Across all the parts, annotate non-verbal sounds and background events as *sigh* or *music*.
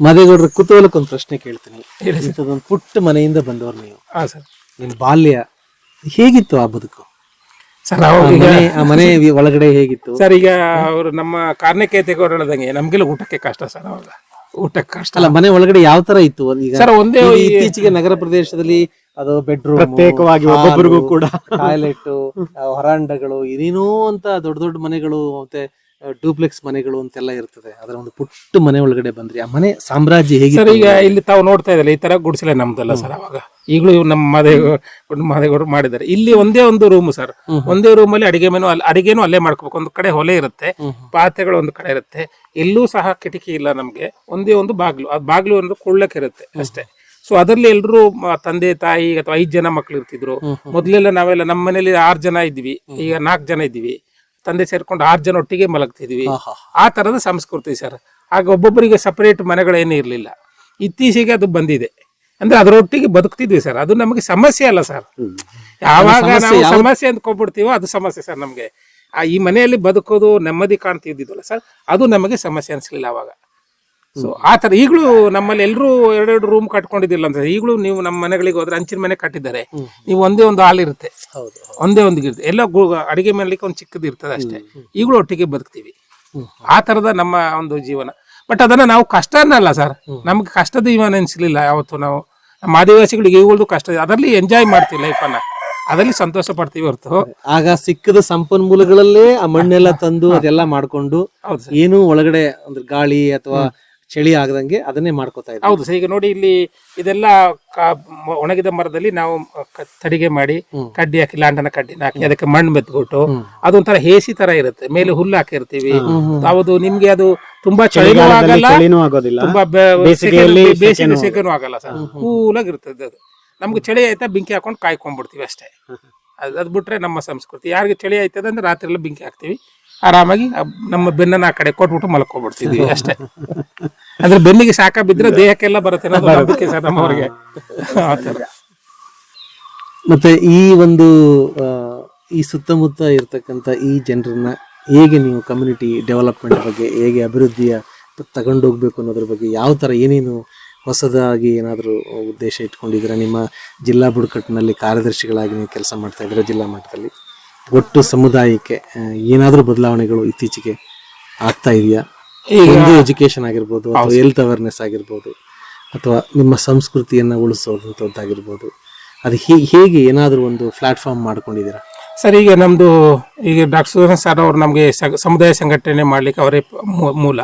ಮದೇಗೌಡ್ರ ಕುತೂಹಲಕ್ಕೊಂದು ಪ್ರಶ್ನೆ ಕೇಳ್ತೀನಿ. ಇಂಥದ್ದೊಂದು ಪುಟ್ಟ ಮನೆಯಿಂದ ಬಂದವರು ನೀವು. ಹಾ ಸರ್. ನಿಮ್ಮ ಬಾಲ್ಯ ಹೇಗಿತ್ತು ಆ ಬದುಕು? ಸರ್ ಆ ಮನೆ ಆ ಮನೆ ವಿ- ಒಳಗಡೆ ಹೇಗಿತ್ತು? ಸರ್ ಈಗ ಅವರು ನಮ್ಮ ಕಾರ್ಣಿಕೇತೆಗೌಡರು ಹೇಳ್ದಂಗೆ ನಮ್ಗೆಲ್ಲ ಊಟಕ್ಕೆ ಕಷ್ಟ ಸರ್ ಅವಾಗ. ಊಟಕ್ಕೆ ಕಷ್ಟ. ಅಲ್ಲ ಮನೆ ಒಳಗಡೆ ಯಾವ ತರ ಇತ್ತು? ಈಗ ಸರ್ ಒಂದೇ ಈ- ಇತ್ತೀಚೆಗೆ ನಗರ ಪ್ರದೇಶದಲ್ಲಿ ಅದು ಬೆಡ್ರೂಮ್ ಪ್ರತ್ಯೇಕವಾಗಿ ಒಬ್ಬೊಬ್ಬರಿಗೂ ಕೂಡ. ಟಾಯ್ಲೆಟ್ ಹೊರಾಂಡಗಳು ಏನೇನೋ ಅಂತ ದೊಡ್ಡ ದೊಡ್ಡ ಮನೆಗಳು ಮತ್ತೆ ಡೂಪ್ಲೆಕ್ಸ್ ಮನೆಗಳು ಅಂತೆಲ್ಲ ಇರ್ತದೆ. ಅದರ ಒಂದು ಪುಟ್ಟ ಮನೆ ಒಳಗಡೆ ಬಂದ್ರಿ ಆ ಮನೆ ಸಾಮ್ರಾಜ್ಯ ಸರ್ ಈಗ ಇಲ್ಲಿ ತಾವು ನೋಡ್ತಾ ಇದ್ದಲ್ಲ ಈ ತರ ಗುಡಿಸಲೇ ನಮ್ದಲ್ಲ ಸರ್ ಅವಾಗ. ಈಗಲೂ ಇವ್ರು ನಮ್ಮ ಮದೇಗೌಡ ಮದೇಗೌಡರು ಮಾಡಿದ್ದಾರೆ. ಇಲ್ಲಿ ಒಂದೇ ಒಂದು ರೂಮ್ ಸರ್. ಒಂದೇ ರೂಮ್ ಅಲ್ಲಿ ಅಡಿಗೆ ಮೇನು ಅಲ್ಲಿ ಅಡಿಗೆನೂ ಅಲ್ಲೇ ಮಾಡ್ಕೋಬೇಕು. ಒಂದು ಕಡೆ ಹೊಲೆ ಇರುತ್ತೆ ಪಾತ್ರೆಗಳು ಒಂದು ಕಡೆ ಇರುತ್ತೆ. ಎಲ್ಲೂ ಸಹ ಕಿಟಕಿ ಇಲ್ಲ ನಮ್ಗೆ. ಒಂದೇ ಒಂದು ಬಾಗ್ಲು. ಆ ಬಾಗ್ಲು ಒಂದು ಕೊಳ್ಳಕ್ಕೆ ಇರುತ್ತೆ ಅಷ್ಟೇ. ಸೊ ಅದರಲ್ಲಿ ಎಲ್ಲರೂ ತಂದೆ ತಾಯಿ ಅಥವಾ ಐದ್ ಜನ ಮಕ್ಳು ಇರ್ತಿದ್ರು. ಮೊದಲೆಲ್ಲ ನಾವೆಲ್ಲ ನಮ್ಮ ಮನೇಲಿ ಆರ್ ಜನ ಇದ್ವಿ. ಈಗ ನಾಲ್ಕು ಜನ ಇದ್ವಿ ತಂದೆ ಸೇರ್ಕೊಂಡು ಆರ್ ಜನ ಒಟ್ಟಿಗೆ ಮಲಗ್ತಿದ್ವಿ. ಆ ತರದ ಸಂಸ್ಕೃತಿ ಸರ್. ಆಗ ಒಬ್ಬೊಬ್ಬರಿಗೆ ಸಪರೇಟ್ ಮನೆಗಳೇನು ಇರಲಿಲ್ಲ. ಇತ್ತೀಚೆಗೆ ಅದು ಬಂದಿದೆ. ಅಂದ್ರೆ ಅದರೊಟ್ಟಿಗೆ ಬದುಕ್ತಿದ್ವಿ ಸರ್. ಅದು ನಮಗೆ ಸಮಸ್ಯೆ ಅಲ್ಲ ಸರ್. ಯಾವಾಗ ನಾವು ಸಮಸ್ಯೆ ಅಂದ್ಕೊಂಡ್ಬಿಡ್ತೀವೋ ಅದು ಸಮಸ್ಯೆ ಸರ್ ನಮಗೆ. ಆ ಈ ಮನೆಯಲ್ಲಿ ಬದುಕೋದು ನೆಮ್ಮದಿ ಕಾಣ್ತಿದ್ದಿದ್ವಲ್ಲ ಸರ್. ಅದು ನಮಗೆ ಸಮಸ್ಯೆ ಅನ್ಸ್ಲಿಲ್ಲ ಅವಾಗ. ಸೊ ಆ ತರ ಈಗಲೂ ನಮ್ಮಲ್ಲಿ ಎಲ್ಲರೂ ಎರಡೆರಡು ರೂಮ್ ಕಟ್ಕೊಂಡಿದ್ದಿಲ್ಲ ಅಂತ. ಈಗಲೂ ನೀವು ನಮ್ಮ ಮನೆಗಳಿಗೆ ಹೋದ್ರೆ ಹಂಚಿನ ಮನೆ ಕಟ್ಟಿದ್ದಾರೆ. ನೀವು ಒಂದೇ ಒಂದು ಹಾಲ್ ಇರುತ್ತೆ. ಹೌದು ಒಂದೇ ಒಂದು ಇರುತ್ತೆ ಎಲ್ಲ ಅಡಿಗೆ ಮಾಡ್ಲಿಕ್ಕೆ ಒಂದು ಚಿಕ್ಕದು ಇರ್ತದೆ ಅಷ್ಟೇ. ಈಗಲೂ ಒಟ್ಟಿಗೆ ಬದುಕ್ತೀವಿ. ಆ ತರದ ನಮ್ಮ ಒಂದು ಜೀವನ. ಬಟ್ ಅದನ್ನ ನಾವು ಕಷ್ಟ ಅನ್ನಲ್ಲ ಸರ್ ನಮ್ಗೆ ಕಷ್ಟದ ಜೀವನ ಅನ್ಸಲಿಲ್ಲ ಯಾವತ್ತು ನಾವು. ನಮ್ಮ ಆದಿವಾಸಿಗಳಿಗೆ ಈಗಲೂ ಕಷ್ಟ. ಅದರಲ್ಲಿ ಎಂಜಾಯ್ ಮಾಡ್ತೀವಿ ಲೈಫನ್ನ ಅದರಲ್ಲಿ ಸಂತೋಷ ಪಡ್ತೀವಿ ಹೊರತು. ಆಗ ಸಿಕ್ಕದ ಸಂಪನ್ಮೂಲಗಳಲ್ಲೇ ಆ ಮಣ್ಣೆಲ್ಲ ತಂದು ಅದೆಲ್ಲ ಮಾಡ್ಕೊಂಡು ಏನು ಒಳಗಡೆ ಅಂದ್ರೆ ಗಾಳಿ ಅಥವಾ ಚಳಿ ಆಗದಂಗೆ ಅದನ್ನೇ ಮಾಡ್ಕೋತಾ ಇದ್ದೀವಿ. ಹೌದು ಸರ್ ಈಗ ನೋಡಿ ಇಲ್ಲಿ ಇದೆಲ್ಲ ಕಾ- ಮ- ಒಣಗಿದ ಮರದಲ್ಲಿ ನಾವು ಕ- ತಡಿಗೆ ಮಾಡಿ ಕಡ್ಡಿ ಹಾಕಿ ಲಾಂಡನ ಕಡ್ಡಿ ಹಾಕಿ ಅದಕ್ಕೆ ಮಣ್ಣು ಮೆತ್ಬಿಟ್ಟು ಅದೊಂಥರ ಹೇಸಿ ತರ ಇರುತ್ತೆ. ಮೇಲೆ ಹುಲ್ಲು ಹಾಕಿರ್ತೀವಿ. ಹೌದು ನಿಮ್ಗೆ ಅದು ತುಂಬಾ ಚಳಿನೂ ಆಗಲ್ಲ ಚಳಿನೂ ಆಗೋದಿಲ್ಲ. ತುಂಬಾ ಬೆ- ಬೇಸಿಗೆಯಲ್ಲಿ ಸೆಕೆ- ಬೇಸಿಗೆ ಸೆಕೆನೂ ಸೆಕೆನೂ ಆಗಲ್ಲ ಸರ್. ಕೂಲಾಗಿರ್ತದೆ ಅದು. ನಮ್ಗೆ ಚಳಿ ಆಯ್ತಾ ಬೆಂಕಿ ಹಾಕೊಂಡು ಕಾಯ್ಕೊಂಡ್ಬಿಡ್ತೀವಿ ಅಷ್ಟೇ. ಅದ್ ಅದ್ ಬಿಟ್ರೆ ನಮ್ಮ ಸಂಸ್ಕೃತಿ. ಯಾರಿಗೆ ಚಳಿ ಆಯ್ತದ ಅಂದ್ರೆ ರಾತ್ರಿ ಎಲ್ಲ ಬೆಂಕಿ ಹಾಕ್ತಿವಿ. ಆರಾಮಾಗಿ ನಮ್ಮ ಬೆನ್ನನ್ನ ಆ ಕಡೆ ಕೊಟ್ಬಿಟ್ಟು ಮಲ್ಕೊಂಡ್ಬಿಡ್ತಿದ್ವಿ ಅಷ್ಟೇ. ಅಂದ್ರೆ ಬೆನ್ನಿಗೆ ಶಾಖ ಬಿದ್ರೆ ದೇಹಕ್ಕೆಲ್ಲ ಬರುತ್ತೆ ಅನ್ನೋದು ನಂಬಿಕೆ ಸರ್ ನಮ್ಮವರಿಗೆ. ಆ ಥರ. ಮತ್ತೆ ಈ ಒಂದು ಆ, ಈ ಸುತ್ತಮುತ್ತ ಇರ್ತಕ್ಕಂಥ ಈ ಜನರನ್ನ ಹೇಗೆ ನೀವು ಕಮ್ಯುನಿಟಿ ಡೆವಲಪ್ಮೆಂಟ್ ಬಗ್ಗೆ ಹೇಗೆ ಅಭಿವೃದ್ಧಿಯ ತಗೊಂಡೋಗ್ಬೇಕು ಅನ್ನೋದ್ರ ಬಗ್ಗೆ ಯಾವ ಥರ ಏನೇನು ಹೊಸದಾಗಿ ಏನಾದರೂ ಉದ್ದೇಶ ಇಟ್ಕೊಂಡಿದ್ದೀರಾ? ನಿಮ್ಮ ಜಿಲ್ಲಾ ಬುಡಕಟ್ಟಿನಲ್ಲಿ ಕಾರ್ಯದರ್ಶಿಗಳಾಗಿ ನೀವು ಕೆಲಸ ಮಾಡ್ತಾ ಇದ್ದೀರಾ ಜಿಲ್ಲಾ ಮಟ್ಟದಲ್ಲಿ? ಒಟ್ಟು ಸಮುದಾಯಕ್ಕೆ ಏನಾದರೂ ಬದಲಾವಣೆಗಳು ಇತ್ತೀಚೆಗೆ ಆಗ್ತಾ ಇದೆಯಾ? ಒಂದು ಎಜುಕೇಶನ್ ಆಗಿರ್ಬೋದು ಅಥವಾ ಹೆಲ್ತ್ ಅವೇರ್ನೆಸ್ ಆಗಿರ್ಬೋದು ಅಥವಾ ನಿಮ್ಮ ಸಂಸ್ಕೃತಿಯನ್ನು ಉಳಿಸೋದಂಥದ್ದಾಗಿರ್ಬೋದು ಅದು ಹೇ- ಹೇಗೆ ಏನಾದರೂ ಒಂದು ಪ್ಲಾಟ್ಫಾರ್ಮ್ ಮಾಡ್ಕೊಂಡಿದ್ದೀರಾ? ಸರ್ ಈಗ ನಮ್ಮದು ಈಗ ಡಾಕ್ಟರ್ ಸುರೇಶ್ ಸರ್ ಅವರು ನಮಗೆ ಸಮುದಾಯ ಸಂಘಟನೆ ಮಾಡ್ಲಿಕ್ಕೆ ಅವರೇ ಮೂಲ.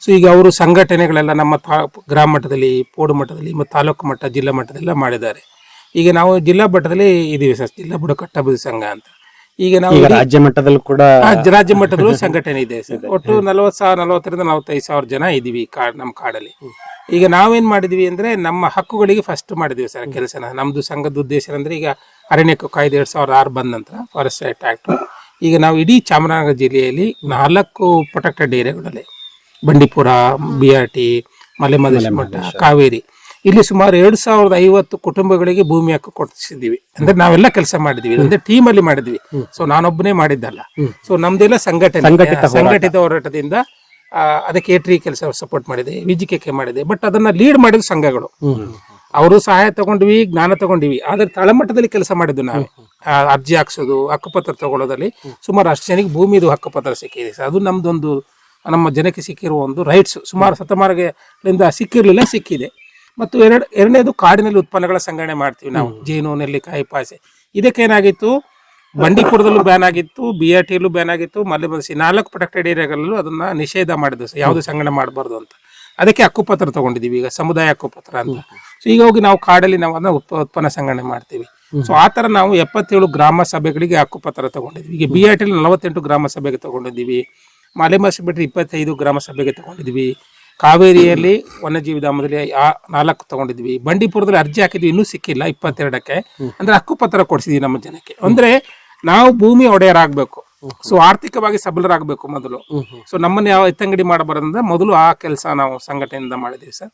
ಸೊ ಈಗ ಅವರು ಸಂಘಟನೆಗಳೆಲ್ಲ ನಮ್ಮ ತಾ ಗ್ರಾಮ ಮಟ್ಟದಲ್ಲಿ ಪೋಡು ಮಟ್ಟದಲ್ಲಿ ಮತ್ತು ತಾಲೂಕು ಮಟ್ಟ ಜಿಲ್ಲಾ ಮಟ್ಟದೆಲ್ಲ ಮಾಡಿದ್ದಾರೆ. ಈಗ ನಾವು ಜಿಲ್ಲಾ ಮಟ್ಟದಲ್ಲಿ ಇದ್ದೀವಿ ಸರ್ ಜಿಲ್ಲಾ ಬುಡಕಟ್ಟು ಅಭಿವೃದ್ಧಿ ಸಂಘ ಅಂತ. ಈಗ ನಾವು ಈಗ ರಾಜ್ಯ ಮಟ್ಟದಲ್ಲೂ ಕೂಡ ರಾಜ್ಯ ಮಟ್ಟದಲ್ಲೂ ಸಂಘಟನೆ ಇದೆ ಸರ್. ಒಟ್ಟು ನಲವತ್ತು ಸಾವಿರ ನಲವತ್ತರಿಂದ ನಲವತ್ತೈದು ಸಾವಿರ ಜನ ಇದೀವಿ ನಮ್ಮ ಕಾಡಲ್ಲಿ. ಈಗ ನಾವೇನ್ ಮಾಡಿದ್ವಿ ಅಂದ್ರೆ ನಮ್ಮ ಹಕ್ಕುಗಳಿಗೆ ಫಸ್ಟ್ ಮಾಡಿದ್ವಿ ಸರ್ ಕೆಲಸನ. ನಮ್ದು ಸಂಘದ ಉದ್ದೇಶ ಅಂದ್ರೆ ಈಗ ಅರಣ್ಯ ಕಾಯ್ದೆ ಎರಡ್ ಸಾವಿರದ ಆರು ಬಂದ ನಂತರ ಫಾರೆಸ್ಟ್ ಆಕ್ಟ್ ಈಗ ನಾವು ಇಡೀ ಚಾಮರಾಜನಗರ ಜಿಲ್ಲೆಯಲ್ಲಿ ನಾಲ್ಕು protected ಏರಿಯಾಗಳಲ್ಲಿ Bandipur B R T Malemahadeshwara ಮಠ ಕಾವೇರಿ. ಇಲ್ಲಿ ಸುಮಾರು ಎರಡ್ ಸಾವಿರದ ಐವತ್ತು ಕುಟುಂಬಗಳಿಗೆ ಭೂಮಿ ಹಕ್ಕು ಕೊಡಿಸಿದ್ದೀವಿ. ಅಂದ್ರೆ ನಾವೆಲ್ಲ ಕೆಲಸ ಮಾಡಿದ್ವಿ ಅಂದ್ರೆ ಟೀಮ್ ಅಲ್ಲಿ ಮಾಡಿದ್ವಿ ಸೊ ನಾನೊಬ್ಬನೇ ಮಾಡಿದ್ದಲ್ಲ. ಸೊ ನಮ್ದೆಲ್ಲ ಸಂಘಟನೆ ಸಂಘಟಿತ ಹೋರಾಟದಿಂದ ಅದಕ್ಕೆ ಏಟ್ರಿ ಕೆಲಸ ಸಪೋರ್ಟ್ ಮಾಡಿದೆ ವಿಜಿಕೆ ಮಾಡಿದೆ. ಬಟ್ ಅದನ್ನ ಲೀಡ್ ಮಾಡಿದ ಸಂಘಗಳು. ಅವರು ಸಹಾಯ ತಗೊಂಡ್ವಿ ಜ್ಞಾನ ತಗೊಂಡಿವಿ. ಆದ್ರೆ ತಳಮಟ್ಟದಲ್ಲಿ ಕೆಲಸ ಮಾಡಿದ್ದು ನಾವು. ಅರ್ಜಿ ಹಾಕ್ಸೋದು ಹಕ್ಕುಪತ್ರ ತಗೊಳ್ಳೋದಲ್ಲಿ ಸುಮಾರು ಅಷ್ಟು ಜನಕ್ಕೆ ಭೂಮಿದು ಹಕ್ಕುಪತ್ರ ಸಿಕ್ಕಿದೆ. ಅದು ನಮ್ದೊಂದು ನಮ್ಮ ಜನಕ್ಕೆ ಸಿಕ್ಕಿರುವ ಒಂದು ರೈಟ್ಸ್ ಸುಮಾರು ಶತಮಾನಗಳಿಂದ ಸಿಕ್ಕಿರ್ಲಿಲ್ಲ ಸಿಕ್ಕಿದೆ. ಮತ್ತು ಎರಡು ಎರಡನೇದು ಕಾಡಿನಲ್ಲಿ ಉತ್ಪನ್ನಗಳ ಸಂಗ್ರಹಣೆ ಮಾಡ್ತೀವಿ ನಾವು. ಜೇನು ನೆಲ್ಲಿಕಾಯಿ ಪಾಸೆ ಇದಕ್ಕೇನಾಗಿತ್ತು ಬಂಡೀಪುರದಲ್ಲೂ ಬ್ಯಾನ್ ಆಗಿತ್ತು ಬಿ ಆರ್ ಟಿಯಲ್ಲೂ ಬ್ಯಾನ್ ಆಗಿತ್ತು ಮಲೆಮಲಸಿ ನಾಲ್ಕು ಪ್ರೊಟೆಕ್ಟೆಡ್ ಏರಿಯಾಗಳಲ್ಲೂ ಅದನ್ನ ನಿಷೇಧ ಮಾಡಿದ್ದು ಸರ್ ಯಾವುದು ಸಂಗ್ರಹಣೆ ಮಾಡಬಾರ್ದು ಅಂತ. ಅದಕ್ಕೆ ಹಕ್ಕುಪತ್ರ ತಗೊಂಡಿದ್ದೀವಿ ಈಗ ಸಮುದಾಯ ಹಕ್ಕುಪತ್ರ ಅಂತ. ಸೊ ಈಗ ಹೋಗಿ ನಾವು ಕಾಡಲ್ಲಿ ನಾವು ಅದನ್ನ ಉತ್ಪ- ಉತ್ಪನ್ನ ಸಂಗ್ರಹಣೆ ಮಾಡ್ತೀವಿ. ಸೊ ಆ ತರ ನಾವು ಎಪ್ಪತ್ತೇಳು ಗ್ರಾಮ ಸಭೆಗಳಿಗೆ ಹಕ್ಕುಪತ್ರ ತಗೊಂಡಿದ್ವಿ ಈಗ ಬಿ ಆರ್ ಟಿಲಿ ನಲವತ್ತೆಂಟು ಗ್ರಾಮ ಸಭೆಗೆ ತಗೊಂಡಿದ್ದೀವಿ. ಮಲೆಮಸಿ ಬಿಟ್ಟರೆ ಇಪ್ಪತ್ತೈದು ಗ್ರಾಮ ಸಭೆಗೆ ತಗೊಂಡಿದ್ವಿ ಕಾವೇರಿಯಲ್ಲಿ ವನ್ಯಜೀವಿ ಧಾಮದಲ್ಲಿ ಆ ನಾಲ್ಕು ತಗೊಂಡಿದ್ವಿ. ಬಂಡೀಪುರದಲ್ಲಿ ಅರ್ಜಿ ಹಾಕಿದ್ವಿ, ಇನ್ನೂ ಸಿಕ್ಕಿಲ್ಲ, ಇಪ್ಪತ್ತೆರಡಕ್ಕೆ. ಅಂದ್ರೆ ಹಕ್ಕುಪತ್ರ ಕೊಡಿಸಿದ್ವಿ ನಮ್ಮ ಜನಕ್ಕೆ. ಅಂದ್ರೆ ನಾವು ಭೂಮಿ ಒಡೆಯರಾಗಬೇಕು. ಸೊ ಆರ್ಥಿಕವಾಗಿ ಸಬಲರಾಗಬೇಕು ಮೊದಲು. ಸೊ ನಮ್ಮನ್ನ ಯಾವ ಎತ್ತಂಗಡಿ ಮಾಡಬಾರ್ದಂದ್ರೆ ಮೊದಲು ಆ ಕೆಲಸ ನಾವು ಸಂಘಟನೆಯಿಂದ ಮಾಡಿದ್ದೀವಿ ಸರ್.